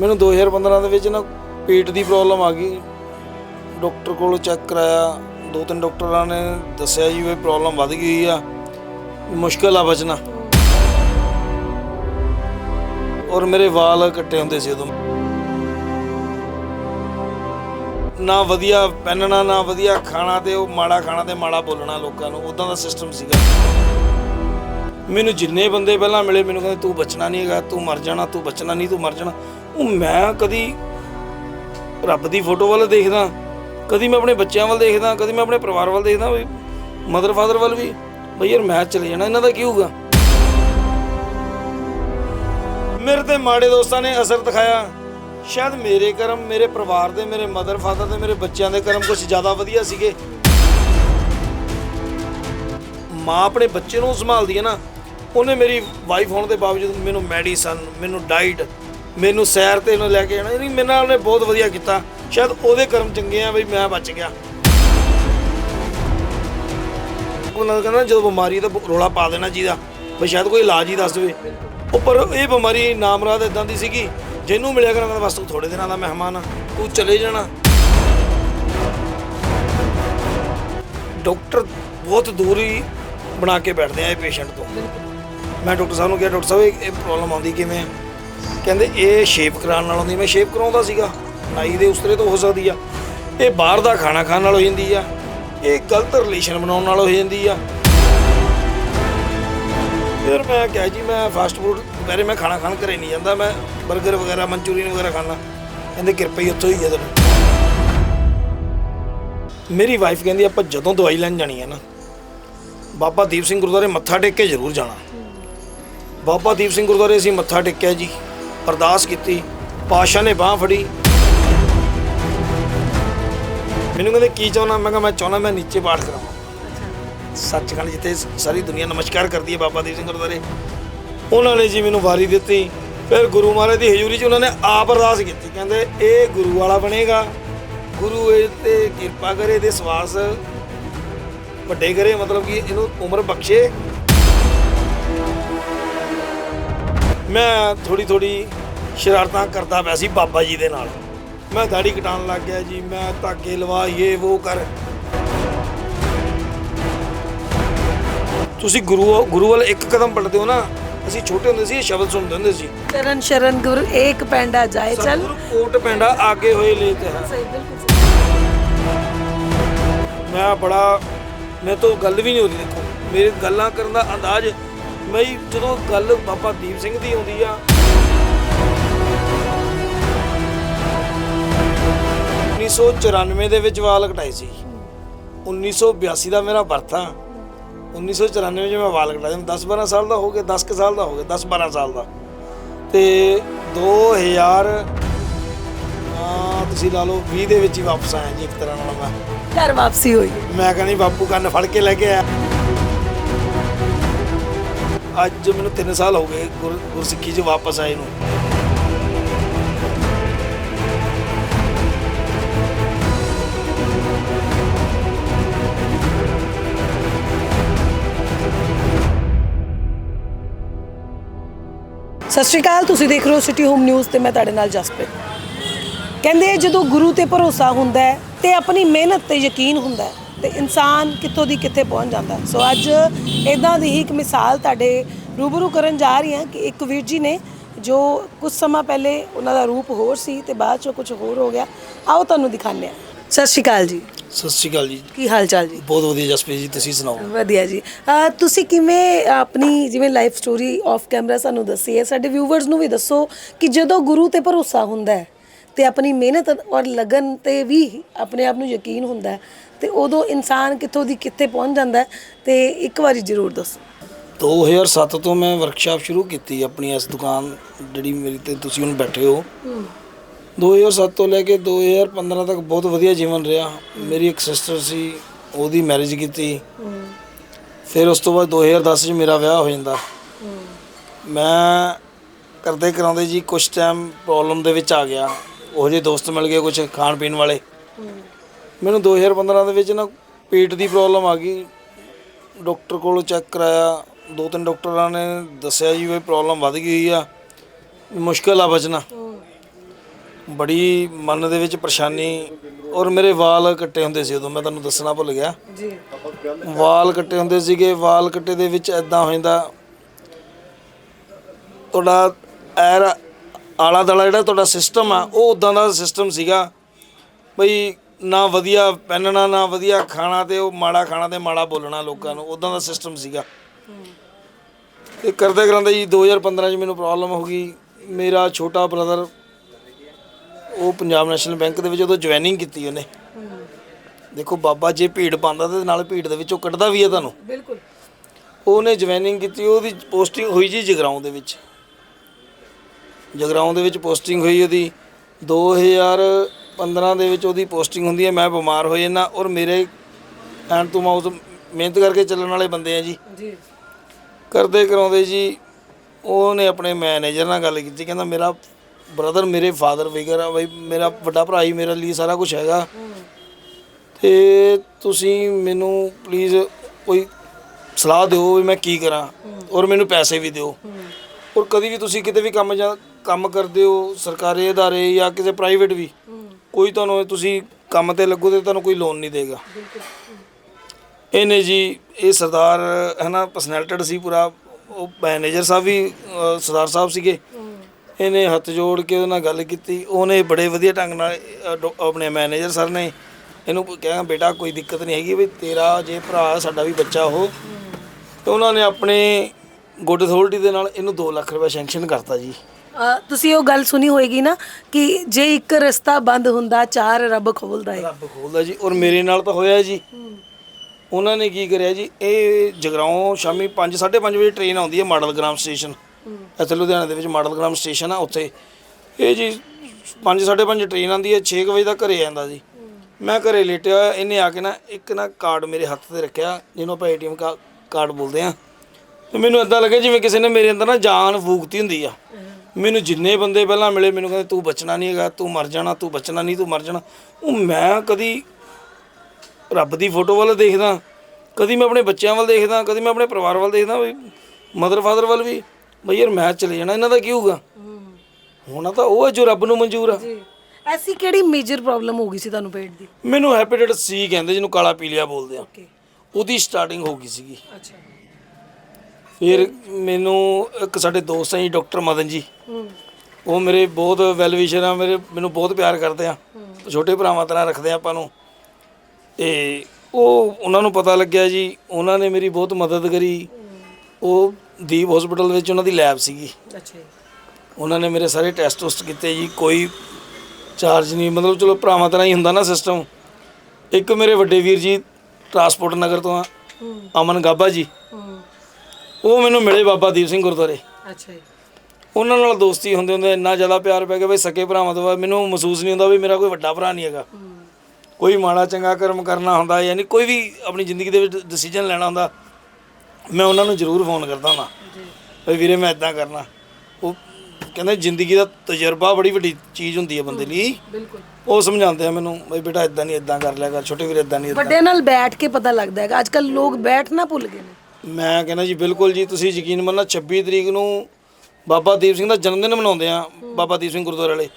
ਮੈਨੂੰ 2015 ਦੇ ਵਿੱਚ ਨਾ ਪੇਟ ਦੀ ਪ੍ਰੋਬਲਮ ਆ ਗਈ। ਡਾਕਟਰ ਕੋਲ ਚੈੱਕ ਕਰਾਇਆ। ਦੋ ਤਿੰਨ ਡਾਕਟਰਾਂ ਨੇ ਦੱਸਿਆ ਜੀ ਵੀ ਪ੍ਰੋਬਲਮ ਵੱਧ ਗਈ ਆ। ਮੁਸ਼ਕਲ ਆ ਬਚਣਾ। ਔਰ ਮੇਰੇ ਵਾਲ ਕੱਟੇ ਹੁੰਦੇ ਸੀ ਉਦੋਂ। ਨਾ ਵਧੀਆ ਪਹਿਨਣਾ, ਨਾ ਵਧੀਆ ਖਾਣਾ ਤੇ ਉਹ ਮਾੜਾ ਖਾਣਾ ਤੇ ਮਾੜਾ ਬੋਲਣਾ ਲੋਕਾਂ ਨੂੰ। ਉਦਾਂ ਦਾ ਸਿਸਟਮ ਸੀਗਾ। ਮੈਨੂੰ ਜਿੰਨੇ ਬੰਦੇ ਪਹਿਲਾਂ ਮਿਲੇ, ਮੈਨੂੰ ਕਹਿੰਦੇ, ਤੂੰ ਬਚਣਾ ਨਹੀਂ ਹੈਗਾ, ਤੂੰ ਮਰ ਜਾਣਾ, ਤੂੰ ਬਚਣਾ ਨਹੀਂ ਤੂੰ ਮਰ ਜਾਣਾ। ਉਹ ਮੈਂ ਕਦੀ ਰੱਬ ਦੀ ਫੋਟੋ ਵੱਲ ਦੇਖਦਾ, ਕਦੀ ਮੈਂ ਆਪਣੇ ਬੱਚਿਆਂ ਵੱਲ ਦੇਖਦਾ, ਕਦੀ ਮੈਂ ਆਪਣੇ ਪਰਿਵਾਰ ਵੱਲ ਦੇਖਦਾ ਵੀ ਮਦਰ ਫਾਦਰ ਵੱਲ ਵੀ, ਬਈ ਯਾਰ ਮੈਂ ਚਲੇ ਜਾਣਾ, ਇਹਨਾਂ ਦਾ ਕੀ ਹੋਊਗਾ? ਮੇਰੇ ਤੇ ਮਾੜੇ ਦੋਸਤਾਂ ਨੇ ਅਸਰ ਦਿਖਾਇਆ। ਸ਼ਾਇਦ ਮੇਰੇ ਕਰਮ, ਮੇਰੇ ਪਰਿਵਾਰ ਦੇ, ਮੇਰੇ ਮਦਰ ਫਾਦਰ ਦੇ, ਮੇਰੇ ਬੱਚਿਆਂ ਦੇ ਕਰਮ ਕੁਝ ਜ਼ਿਆਦਾ ਵਧੀਆ ਸੀਗੇ। ਮਾਂ ਆਪਣੇ ਬੱਚੇ ਨੂੰ ਸੰਭਾਲਦੀ ਹੈ ਨਾ, ਉਹਨੇ ਮੇਰੀ ਵਾਈਫ ਹੋਣ ਦੇ ਬਾਵਜੂਦ ਮੈਨੂੰ ਮੈਡੀਸਨ ਮੈਨੂੰ ਡਾਈਟ ਮੈਨੂੰ ਸੈਰ ਤੇ ਨੂੰ ਲੈ ਕੇ ਜਾਣਾ। ਨਹੀਂ ਮੇਰੇ ਨਾਲ ਉਹਨੇ ਬਹੁਤ ਵਧੀਆ ਕੀਤਾ। ਸ਼ਾਇਦ ਉਹਦੇ ਕਰਮ ਚੰਗੇ ਆ, ਬਈ ਮੈਂ ਬਚ ਗਿਆ। ਉਹਨਾਂ ਦਾ ਕਹਿੰਦਾ, ਜਦੋਂ ਬਿਮਾਰੀ ਦਾ ਰੋਲਾ ਪਾ ਦੇਣਾ ਚਾਹੀਦਾ। ਬਈ ਸ਼ਾਇਦ ਕੋਈ ਇਲਾਜ ਹੀ ਦੱਸ ਦੇਵੇ। ਉਹ ਪਰ ਇਹ ਬਿਮਾਰੀ ਨਾਮਰਾਦ ਇਦਾਂ ਦੀ ਸੀਗੀ, ਜਿਹਨੂੰ ਮਿਲਿਆ ਕਰਾਂਗਾ ਬਸ ਤੂੰ ਥੋੜੇ ਦਿਨਾਂ ਦਾ ਮਹਿਮਾਨ ਆ। ਤੂੰ ਚਲੇ ਜਾਣਾ। ਡਾਕਟਰ ਬਹੁਤ ਦੂਰੀ ਬਣਾ ਕੇ ਬੈਠਦੇ ਆ ਇਹ ਪੇਸ਼ੈਂਟ ਤੋਂ। ਮੈਂ ਡਾਕਟਰ ਸਾਹਿਬ ਨੂੰ ਕਿਹਾ, ਡਾਕਟਰ ਸਾਹਿਬ, ਇਹ- ਇਹ ਪ੍ਰੋਬਲਮ ਆਉਂਦੀ ਕਿਵੇਂ ਆ? ਕਹਿੰਦੇ ਇਹ ਸ਼ੇਪ ਕਰਾਉਣ ਨਾਲ ਆਉਂਦੀ ਮੈਂ ਸ਼ੇਪ ਕਰਾਉਂਦਾ ਸੀਗਾ। ਨਾਈ ਦੇ ਉਸਤਰੇ ਤੋਂ ਹੋ ਸਕਦੀ ਆ। ਇਹ ਬਾਹਰ ਦਾ ਖਾਣਾ ਖਾਣ ਨਾਲ ਹੋ ਜਾਂਦੀ ਆ। ਇਹ ਗਲਤ ਰਿਲੇਸ਼ਨ ਬਣਾਉਣ ਨਾਲ ਹੋ ਜਾਂਦੀ ਆ। ਫਿਰ ਮੈਂ ਕਿਹਾ ਜੀ, ਮੈਂ ਫਾਸਟ ਫੂਡ ਦੁਪਹਿਰੇ ਮੈਂ ਖਾਣਾ ਖਾਣ ਘਰੇ ਨਹੀਂ ਜਾਂਦਾ। ਮੈਂ 버ਗਰ ਵਗੈਰਾ, ਮਨਚੂਰੀਅਨ ਵਗੈਰਾ ਖਾਣਾ ਕਹਿੰਦੇ ਕਿਰਪਾ ਹੀ ਉੱਥੋਂ ਹੀ ਹੈ ਤੈਨੂੰ। ਮੇਰੀ ਵਾਈਫ ਕਹਿੰਦੀ, ਆਪਾਂ ਜਦੋਂ ਦਵਾਈ ਲੈਣ ਜਾਣੀ ਹੈ ਨਾ, ਬਾਬਾ ਦੀਪ ਸਿੰਘ ਗੁਰਦੁਆਰੇ ਮੱਥਾ ਟੇਕ ਕੇ ਜ਼ਰੂਰ ਜਾਣਾ। ਬਾਬਾ ਦੀਪ ਸਿੰਘ ਗੁਰਦੁਆਰੇ ਅਸੀਂ ਮੱਥਾ ਟੇਕਿਆ ਜੀ। ਅਰਦਾਸ ਕੀਤੀ ਪਾਸ਼ਾ ਨੇ ਬਾਹ ਫੜੀ। ਮੈਨੂੰ ਕਹਿੰਦੇ, ਕੀ ਚਾਹੁੰਦਾ? ਮੈਂ ਕਿਹਾ, ਮੈਂ ਚਾਹੁੰਦਾ ਮੈਂ ਨੀਚੇ ਪਾਠ ਕਰਾਵਾਂ। ਸੱਚਖੰਡ ਜਿੱਥੇ ਸਾਰੀ ਦੁਨੀਆ ਨਮਸਕਾਰ ਕਰਦੀ ਹੈ ਬਾਬਾ ਦੀਪ ਸਿੰਘ ਗੁਰਦੁਆਰੇ। ਉਹਨਾਂ ਨੇ ਜੀ ਮੈਨੂੰ ਵਾਰੀ ਦਿੱਤੀ। ਫਿਰ ਗੁਰੂ ਮਹਾਰਾਜ ਦੀ ਹਜ਼ੂਰੀ 'ਚ ਉਹਨਾਂ ਨੇ ਆਪ ਅਰਦਾਸ ਕੀਤੀ। ਕਹਿੰਦੇ, ਇਹ ਗੁਰੂ ਵਾਲਾ ਬਣੇਗਾ। ਗੁਰੂ ਇਹ ਤੇ ਕਿਰਪਾ ਕਰੇ, ਇਹਦੇ ਸਵਾਸ ਵੱਡੇ ਕਰੇ, ਮਤਲਬ ਕਿ ਇਹਨੂੰ ਉਮਰ ਬਖਸ਼ੇ। ਮੈਂ ਥੋੜੀ ਥੋੜੀ ਸ਼ਰਾਰਤਾਂ ਕਰਦਾ ਪਿਆ ਸੀ ਬਾਬਾ ਜੀ ਦੇ ਨਾਲ। ਮੈਂ ਦਾੜੀ ਕਟਾਉਣ ਲੱਗ ਗਿਆ ਜੀ ਮੈਂ ਧਾਗੇ ਲਵਾ ਇਹ ਉਹ ਕਰ। ਤੁਸੀਂ ਗੁਰੂ ਗੁਰੂ ਵੱਲ ਇੱਕ ਕਦਮ ਪੜਦੇ ਹੋ ਨਾ ਅਸੀਂ ਛੋਟੇ ਹੁੰਦੇ ਸੀ ਇਹ ਸ਼ਬਦ ਸੁਣਦੇ ਹੁੰਦੇ ਸੀ। ਚਰਨ ਸ਼ਰਨ ਗੁਰ ਏਕ ਪੈਂਡਾ ਜਾਏ ਚਲ। ਸਤਿਗੁਰੂ ਕੋਟ ਪੈਂਡਾ ਆਗੇ ਹੋਏ ਲੇਤ ਹੈ। ਸਹੀ ਬਿਲਕੁਲ। ਮੈਂ ਬੜਾ ਮੈਂ ਤੋਂ ਗੱਲ ਵੀ ਨਹੀਂ ਹੋ ਰਹੀ ਦੇਖੋ। ਮੇਰੇ ਗੱਲਾਂ ਕਰਨ ਦਾ ਅੰਦਾਜ਼ ਮੈਂ ਹੀ ਜਦੋਂ ਗੱਲ ਬਾਬਾ ਦੀਪ ਸਿੰਘ ਦੀ ਆਉਂਦੀ ਆ 1994 ਦੇ ਵਿੱਚ ਵਾਲ ਕਟਾਏ ਸੀ। 1982 ਦਾ ਮੇਰਾ ਬਰਥ ਆ। 1994 ਵਿੱਚ ਮੈਂ ਵਾਲ ਕਟਾਏ 10 12 ਸਾਲ ਦਾ ਹੋ ਗਿਆ 10 ਕੁ ਸਾਲ ਦਾ ਹੋ ਗਿਆ 10 12 ਸਾਲ ਦਾ। ਤੇ 2000 ਆ ਤੁਸੀਂ ਲਾ ਲਓ 20 ਦੇ ਵਿੱਚ ਹੀ ਵਾਪਸ ਆਇਆ ਜੀ ਇੱਕ ਤਰ੍ਹਾਂ ਨਾਲ ਮੈਂ। ਘਰ ਵਾਪਸੀ ਹੋਈ। ਮੈਂ ਕਹਿੰਦੀ ਬਾਪੂ ਕੰਨ ਫੜ ਕੇ ਲੈ ਕੇ ਆਇਆ। ਅੱਜ ਮੈਨੂੰ 3 ਸਾਲ ਹੋ ਗਏ ਗੁਰ- ਗੁਰਸਿੱਖੀ 'ਚ ਵਾਪਸ ਆਏ ਨੂੰ। ਸਤਿ ਸ਼੍ਰੀ ਅਕਾਲ, ਤੁਸੀਂ ਦੇਖ ਰਹੇ ਹੋ ਸਿਟੀ ਹੋਮ ਨਿਊਜ਼ ਤੇ ਮੈਂ ਤੁਹਾਡੇ ਨਾਲ ਜਸਪ੍ਰੀਤ। ਕਹਿੰਦੇ ਜਦੋਂ ਗੁਰੂ ਤੇ ਭਰੋਸਾ ਹੁੰਦਾ ਹੈ ਤੇ ਆਪਣੀ ਮਿਹਨਤ ਤੇ ਯਕੀਨ ਹੁੰਦਾ ਹੈ, ਤੇ ਇਨਸਾਨ ਕਿੱਥੋਂ ਦੀ ਕਿੱਥੇ ਪਹੁੰਚ ਜਾਂਦਾ ਸੋ ਅੱਜ ਇਦਾਂ ਦੀ ਹੀ ਇੱਕ ਮਿਸਾਲ ਤੁਹਾਡੇ ਰੂਬਰੂ ਕਰਨ ਜਾ ਰਹੀ ਹਾਂ ਕਿ ਇੱਕ ਵੀਰ ਜੀ ਨੇ ਜੋ ਕੁਝ ਸਮਾਂ ਪਹਿਲੇ ਉਹਨਾਂ ਦਾ ਰੂਪ ਹੋਰ ਸੀ ਤੇ ਬਾਅਦ ਚੋਂ ਕੁਝ ਹੋਰ ਹੋ ਗਿਆ। ਆਓ ਤੁਹਾਨੂੰ ਦਿਖਾਉਂਦੇ ਹਾਂ। ਸਤਿ ਸ਼੍ਰੀ ਅਕਾਲ ਜੀ। ਸਤਿ ਸ਼੍ਰੀ ਅਕਾਲ ਜੀ। ਕੀ ਹਾਲ ਚਾਲ ਜੀ? ਬਹੁਤ ਵਧੀਆ ਜਸਪ੍ਰੀਤ ਜੀ ਤੁਸੀਂ ਸੁਣਾਓ? ਵਧੀਆ ਜੀ। ਅਹ ਤੁਸੀਂ ਕਿਵੇਂ ਆਪਣੀ ਜਿਵੇਂ ਲਾਈਫ ਸਟੋਰੀ ਆਫ ਕੈਮਰਾ ਸਾਨੂੰ ਦੱਸੀ ਹੈ ਸਾਡੇ ਵਿਊਵਰਸ ਨੂੰ ਵੀ ਦੱਸੋ ਕਿ ਜਦੋਂ ਗੁਰੂ ਤੇ ਭਰੋਸਾ ਹੁੰਦਾ ਹੈ ਤੇ ਆਪਣੀ ਮਿਹਨਤ ਔਰ ਲਗਨ ਤੇ ਵੀ ਆਪਣੇ ਆਪ ਨੂੰ ਯਕੀਨ ਹੁੰਦਾ ਹੈ ਤੇ ਉਦੋਂ ਇਨਸਾਨ ਕਿੱਥੋਂ ਦੀ ਕਿੱਥੇ ਪਹੁੰਚ ਜਾਂਦਾ ਹੈ ਤੇ ਇੱਕ ਵਾਰੀ ਜ਼ਰੂਰ ਦੱਸੋ। 2007 ਤੋਂ ਮੈਂ ਵਰਕਸ਼ਾਪ ਸ਼ੁਰੂ ਕੀਤੀ ਆਪਣੀ ਇਸ ਦੁਕਾਨ ਜਿਹੜੀ ਮੇਰੀ ਤੇ ਤੁਸੀਂ ਹੁਣ ਬੈਠੇ ਹੋ। 2007 ਤੋਂ ਲੈ ਕੇ 2015 ਤੱਕ ਬਹੁਤ ਵਧੀਆ ਜੀਵਨ ਰਿਹਾ। ਮੇਰੀ ਇੱਕ ਸਿਸਟਰ ਸੀ, ਉਹਦੀ ਮੈਰਿਜ ਕੀਤੀ। ਫਿਰ ਉਸ ਤੋਂ ਬਾਅਦ 2010 ਚ ਮੇਰਾ ਵਿਆਹ ਹੋ ਜਾਂਦਾ। ਮੈਂ ਕਰਦੇ ਕਰਾਉਂਦੇ ਜੀ ਕੁਝ ਟਾਈਮ ਪ੍ਰੋਬਲਮ ਦੇ ਵਿੱਚ ਆ ਗਿਆ। ਉਹ ਜਿਹੇ ਦੋਸਤ ਮਿਲ ਗਏ ਕੁਝ ਖਾਣ ਪੀਣ ਵਾਲੇ। ਮੈਨੂੰ 2015 ਦੇ ਵਿੱਚ ਨਾ ਪੇਟ ਦੀ ਪ੍ਰੋਬਲਮ ਆ ਗਈ। ਡਾਕਟਰ ਕੋਲ ਚੈੱਕ ਕਰਾਇਆ। ਦੋ ਤਿੰਨ ਡਾਕਟਰਾਂ ਨੇ ਦੱਸਿਆ ਜੀ ਵੀ ਪ੍ਰੋਬਲਮ ਵੱਧ ਗਈ ਆ। ਮੁਸ਼ਕਲ ਆ ਬਚਣਾ। ਬੜੀ ਮਨ ਦੇ ਵਿੱਚ ਪਰੇਸ਼ਾਨੀ ਔਰ ਮੇਰੇ ਵਾਲ ਕੱਟੇ ਹੁੰਦੇ ਸੀ ਉਦੋਂ ਮੈਂ ਤੁਹਾਨੂੰ ਦੱਸਣਾ ਭੁੱਲ ਗਿਆ। ਜੀ। ਵਾਲ ਕੱਟੇ ਹੁੰਦੇ ਸੀਗੇ ਵਾਲ ਕੱਟੇ ਦੇ ਵਿੱਚ ਐਦਾਂ ਹੋ ਜਾਂਦਾ ਤੁਹਾਡਾ ਐਰ ਆਲਾ ਦਲਾ ਜਿਹੜਾ ਤੁਹਾਡਾ ਸਿਸਟਮ ਆ ਉਹ ਉਦਾਂ ਦਾ ਸਿਸਟਮ ਸੀਗਾ। ਬਈ ਨਾ ਵਧੀਆ ਪਹਿਨਣਾ ਨਾ ਵਧੀਆ ਖਾਣਾ ਤੇ ਉਹ ਮਾੜਾ ਖਾਣਾ ਤੇ ਮਾੜਾ ਬੋਲਣਾ ਲੋਕਾਂ ਨੂੰ ਉਦਾਂ ਦਾ ਸਿਸਟਮ ਸੀਗਾ। ਤੇ ਕਰਦੇ ਕਰਾਂਦੇ ਜੀ 2015 ਚ ਮੈਨੂੰ ਪ੍ਰੋਬਲਮ ਹੋ ਗਈ। ਮੇਰਾ ਛੋਟਾ ਬ੍ਰਦਰ ਉਹ ਪੰਜਾਬ ਨੈਸ਼ਨਲ ਬੈਂਕ ਦੇ ਵਿੱਚ ਉਦੋਂ ਜੁਆਇਨਿੰਗ ਕੀਤੀ ਉਹਨੇ। ਦੇਖੋ ਬਾਬਾ ਜੇ ਭੀੜ ਪਾਉਂਦਾ ਤੇ ਨਾਲ ਭੀੜ ਦੇ ਵਿੱਚੋਂ ਕੱਢਦਾ ਵੀ ਹੈ ਤੁਹਾਨੂੰ। ਬਿਲਕੁਲ। ਉਹਨੇ ਜੁਆਇਨਿੰਗ ਕੀਤੀ ਉਹਦੀ ਪੋਸਟਿੰਗ ਹੋਈ ਜੀ ਜਗਰਾਉਂ ਦੇ ਵਿੱਚ। ਜਗਰਾਉਂ ਦੇ ਵਿੱਚ ਪੋਸਟਿੰਗ ਹੋਈ ਉਹਦੀ। 2015 ਦੇ ਵਿੱਚ ਉਹਦੀ ਪੋਸਟਿੰਗ ਹੁੰਦੀ ਹੈ ਮੈਂ ਬਿਮਾਰ ਹੋ ਜਾਂਦਾ ਔਰ ਮੇਰੇ ਹੈਂਡ ਤੋਂ ਮਾਊਥ ਮਿਹਨਤ ਕਰਕੇ ਚੱਲਣ ਵਾਲੇ ਬੰਦੇ ਆ ਜੀ। ਜੀ। ਕਰਦੇ ਕਰਾਉਂਦੇ ਜੀ ਉਹਨੇ ਆਪਣੇ ਮੈਨੇਜਰ ਨਾਲ ਗੱਲ ਕੀਤੀ ਕਹਿੰਦਾ ਮੇਰਾ ਬ੍ਰਦਰ ਮੇਰੇ ਫਾਦਰ ਫਿਗਰ ਆ ਬਈ, ਮੇਰਾ ਵੱਡਾ ਭਰਾ ਹੀ ਮੇਰੇ ਲਈ ਸਾਰਾ ਕੁਝ ਹੈਗਾ। ਤੇ ਤੁਸੀਂ ਮੈਨੂੰ ਪਲੀਜ਼ ਕੋਈ ਸਲਾਹ ਦਿਓ ਵੀ ਮੈਂ ਕੀ ਕਰਾਂ ਔਰ ਮੈਨੂੰ ਪੈਸੇ ਵੀ ਦਿਓ। ਔਰ ਕਦੀ ਵੀ ਤੁਸੀਂ ਕਿਤੇ ਵੀ ਕੰਮ ਜਾਂ ਕੰਮ ਕਰਦੇ ਹੋ, ਸਰਕਾਰੀ ਅਦਾਰੇ ਜਾਂ ਕਿਸੇ ਪ੍ਰਾਈਵੇਟ ਵੀ, ਕੋਈ ਤੁਹਾਨੂੰ ਤੁਸੀਂ ਕੰਮ ਤੇ ਲੱਗੋ ਤੇ ਤੁਹਾਨੂੰ ਕੋਈ ਲੋਨ ਨਹੀਂ ਦੇਗਾ। ਇਹਨੇ ਜੀ, ਇਹ ਸਰਦਾਰ ਹੈ ਨਾ ਪਰਸਨੈਲਿਟਡ ਸੀ ਪੂਰਾ, ਉਹ ਮੈਨੇਜਰ ਸਾਹਿਬ ਵੀ ਸਰਦਾਰ ਸਾਹਿਬ ਸੀਗੇ। ਇਹਨੇ ਹੱਥ ਜੋੜ ਕੇ ਉਹਦੇ ਨਾਲ ਗੱਲ ਕੀਤੀ। ਉਹਨੇ ਬੜੇ ਵਧੀਆ ਢੰਗ ਨਾਲ ਡੋ- ਆਪਣੇ ਮੈਨੇਜਰ ਸਰ ਨੇ ਇਹਨੂੰ ਕਿਹਾ ਬੇਟਾ ਕੋਈ ਦਿੱਕਤ ਨਹੀਂ ਹੈਗੀ ਵੀ ਤੇਰਾ ਜੇ ਭਰਾ ਸਾਡਾ ਵੀ ਬੱਚਾ ਉਹ। ਤੇ ਉਹਨਾਂ ਨੇ ਆਪਣੇ ਗੁੱਡ ਅਥਾਰਟੀ ਦੇ ਨਾਲ ਇਹਨੂੰ 2 ਲੱਖ ਰੁਪਏ ਸੈਂਕਸ਼ਨ ਕਰਤਾ ਜੀ। ਅ, ਤੁਸੀਂ ਉਹ ਗੱਲ ਸੁਣੀ ਹੋਏਗੀ ਨਾ ਕਿ ਜੇ ਇੱਕ ਰਸਤਾ ਬੰਦ ਹੁੰਦਾ ਚਾਰ ਰੱਬ ਖੋਲਦਾ ਹੈ ਰੱਬ ਖੋਲਦਾ ਜੀ। ਔਰ ਮੇਰੇ ਨਾਲ ਤਾਂ ਹੋਇਆ ਜੀ। ਉਹਨਾਂ ਨੇ ਕੀ ਕਰਿਆ ਜੀ ਇਹ ਜਗਰਾਉਂ ਸ਼ਾਮੀ 5 5:30 ਵਜੇ ਟ੍ਰੇਨ ਆਉਂਦੀ ਹੈ ਮਾਡਲ ਗ੍ਰਾਮ ਸਟੇਸ਼ਨ। ਇੱਥੇ ਲੁਧਿਆਣੇ ਦੇ ਵਿੱਚ ਮਾਡਲ ਗ੍ਰਾਮ ਸਟੇਸ਼ਨ ਆ ਉੱਥੇ। ਇਹ ਜੀ 5 5:30 ਟ੍ਰੇਨ ਆਉਂਦੀ ਹੈ 6 ਵਜੇ ਤੱਕ ਘਰੇ ਆਂਦਾ ਜੀ। ਮੈਂ ਘਰੇ ਲੇਟਿਆ ਹੋਇਆ, ਇਹਨੇ ਆ ਕੇ ਨਾ ਇੱਕ ਨਾ ਕਾਰਡ ਮੇਰੇ ਹੱਥ ਤੇ ਰੱਖਿਆ ਜਿਹਨੂੰ ਆਪਾਂ ਏਟੀਐਮ ਕਾਰਡ ਬੋਲਦੇ ਆ ਤੇ ਮੈਨੂੰ ਇਦਾਂ ਲੱਗਿਆ ਜਿਵੇਂ ਕਿਸੇ ਨੇ ਮੇਰੇ ਅੰਦਰ ਨਾ ਜਾਨ ਫੂਕਤੀ ਹੁੰਦੀ ਆ। ਮੈਨੂੰ ਜਿੰਨੇ ਬੰਦੇ ਪਹਿਲਾਂ ਮਿਲੇ ਮੈਨੂੰ ਕਹਿੰਦੇ ਤੂੰ ਬਚਣਾ ਨਹੀਂ ਹੈਗਾ ਤੂੰ ਮਰ ਜਾਣਾ ਤੂੰ ਬਚਣਾ ਨਹੀਂ ਤੂੰ ਮਰ ਜਾਣਾ। ਉਹ ਮੈਂ ਕਦੀ ਰੱਬ ਦੀ ਫੋਟੋ ਵੱਲ ਦੇਖਦਾ ਕਦੀ ਮੈਂ ਆਪਣੇ ਬੱਚਿਆਂ ਵੱਲ ਦੇਖਦਾ ਕਦੀ ਮੈਂ ਆਪਣੇ ਪਰਿਵਾਰ ਵੱਲ ਦੇਖਦਾ ਵੀ ਮਦਰ ਫਾਦਰ ਵੱਲ ਵੀ। ਬਈ ਯਾਰ ਮੈਂ ਚਲੇ ਜਾਣਾ ਇਹਨਾਂ ਦਾ ਕੀ ਹੋਊਗਾ? ਹੋਣਾ ਤਾਂ ਉਹ ਹੈ ਜੋ ਰੱਬ ਨੂੰ ਮਨਜ਼ੂਰ ਆ। ਜੀ। ਐਸੀ ਕਿਹੜੀ ਮੇਜਰ ਪ੍ਰੋਬਲਮ ਹੋ ਗਈ ਸੀ ਤੁਹਾਨੂੰ ਪੇਟ ਦੀ? ਮੈਨੂੰ ਹੈਪੇਟਾਈਟਸ ਸੀ ਕਹਿੰਦੇ ਜਿਹਨੂੰ ਕਾਲਾ ਪੀਲੀਆ ਬੋਲਦੇ ਆ। ਓਕੇ ਉਹਦੀ ਸਟਾਰਟਿੰਗ ਹੋ ਗਈ ਸੀਗੀ। ਅੱਛਾ। ਫਿਰ ਮੈਨੂੰ ਇੱਕ ਸਾਡੇ ਦੋਸਤ ਆ ਜੀ ਡਾਕਟਰ ਮਦਨ ਜੀ। ਹੂੰ। ਉਹ ਮੇਰੇ ਬਹੁਤ ਵੈਲ ਵਿਸ਼ਰ ਆ ਮੇਰੇ ਮੈਨੂੰ ਬਹੁਤ ਪਿਆਰ ਕਰਦੇ ਆ। ਛੋਟੇ ਭਰਾਵਾਂ ਤਰ੍ਹਾਂ ਰੱਖਦੇ ਆ ਆਪਾਂ ਨੂੰ। ਤੇ ਉਹ ਉਹਨਾਂ ਨੂੰ ਪਤਾ ਲੱਗਿਆ ਜੀ ਉਹਨਾਂ ਨੇ ਮੇਰੀ ਬਹੁਤ ਮਦਦ ਕਰੀ। ਉਹ ਦੀਪ ਹਸਪੀਟਲ ਵਿੱਚ ਉਹਨਾਂ ਦੀ ਲੈਬ ਸੀਗੀ। ਅੱਛਾ ਜੀ। ਉਹਨਾਂ ਨੇ ਮੇਰੇ ਸਾਰੇ ਟੈਸਟ ਟੁਸਟ ਕੀਤੇ ਜੀ ਕੋਈ ਚਾਰਜ ਨਹੀਂ ਮਤਲਬ ਚਲੋ ਭਰਾਵਾਂ ਤਰ੍ਹਾਂ ਹੀ ਹੁੰਦਾ ਨਾ ਸਿਸਟਮ ਇੱਕ ਮੇਰੇ ਵੱਡੇ ਵੀਰ ਜੀ ਟਰਾਂਸਪੋਰਟ ਨਗਰ ਤੋਂ ਆ ਅਮਨ ਗਾਬਾ ਜੀ। ਉਹ ਮੈਨੂੰ ਮਿਲੇ ਬਾਬਾ ਦੀਪ ਸਿੰਘ ਗੁਰਦੁਆਰੇ। ਅੱਛਾ ਜੀ। ਉਹਨਾਂ ਨਾਲ ਦੋਸਤੀ ਹੁੰਦੇ ਹੁੰਦੇ ਇੰਨਾ ਜ਼ਿਆਦਾ ਪਿਆਰ ਪੈ ਗਿਆ ਵੀ ਸਕੇ ਭਰਾਵਾਂ ਤੋਂ ਬਾਅਦ ਮੈਨੂੰ ਮਹਿਸੂਸ ਨਹੀਂ ਹੁੰਦਾ ਵੀ ਮੇਰਾ ਕੋਈ ਵੱਡਾ ਭਰਾ ਨਹੀਂ ਹੈਗਾ। ਕੋਈ ਮਾੜਾ ਚੰਗਾ ਕਰਮ ਕਰਨਾ ਹੁੰਦਾ ਯਾਨੀ ਕੋਈ ਵੀ ਆਪਣੀ ਜ਼ਿੰਦਗੀ ਦੇ ਵਿੱਚ ਡਿਸੀਜਨ ਲੈਣਾ ਹੁੰਦਾ ਮੈਂ ਉਹਨਾਂ ਨੂੰ ਜ਼ਰੂਰ ਫੋਨ ਕਰਦਾ ਹੁੰਦਾ ਜੀ ਵੀ ਵੀਰੇ ਮੈਂ ਇਦਾਂ ਕਰਨਾ। ਉਹ ਕਹਿੰਦੇ ਜ਼ਿੰਦਗੀ ਦਾ ਤਜਰਬਾ ਬੜੀ ਵੱਡੀ ਚੀਜ਼ ਹੁੰਦੀ ਹੈ ਬੰਦੇ ਲਈ। ਬਿਲਕੁਲ। ਉਹ ਸਮਝਾਉਂਦੇ ਆ ਮੈਨੂੰ ਵੀ ਬੇਟਾ ਇਦਾਂ ਨਹੀਂ ਇਦਾਂ ਕਰ ਲਿਆ ਕਰ ਛੋਟੇ ਵੀਰੇ ਇਦਾਂ ਨਹੀਂ ਏਦਾਂ। ਵੱਡੇ ਨਾਲ ਬੈਠ ਕੇ ਪਤਾ ਲੱਗਦਾ ਹੈ ਅੱਜ ਕੱਲ ਲੋਕ ਬੈਠਣਾ ਭੁੱਲ ਗਏ ਨੇ। ਮੈਂ ਕਹਿੰਦਾ ਜੀ ਬਿਲਕੁਲ ਜੀ ਤੁਸੀਂ ਯਕੀਨ ਮੰਨਣਾ 26 ਤਰੀਕ ਨੂੰ ਬਾਬਾ ਦੀਪ ਸਿੰਘ ਦਾ ਜਨਮ ਦਿਨ ਮਨਾਉਂਦੇ ਆ ਬਾਬਾ ਦੀਪ ਸਿੰਘ ਗੁਰਦੁਆਰੇ ਵਾਲੇ।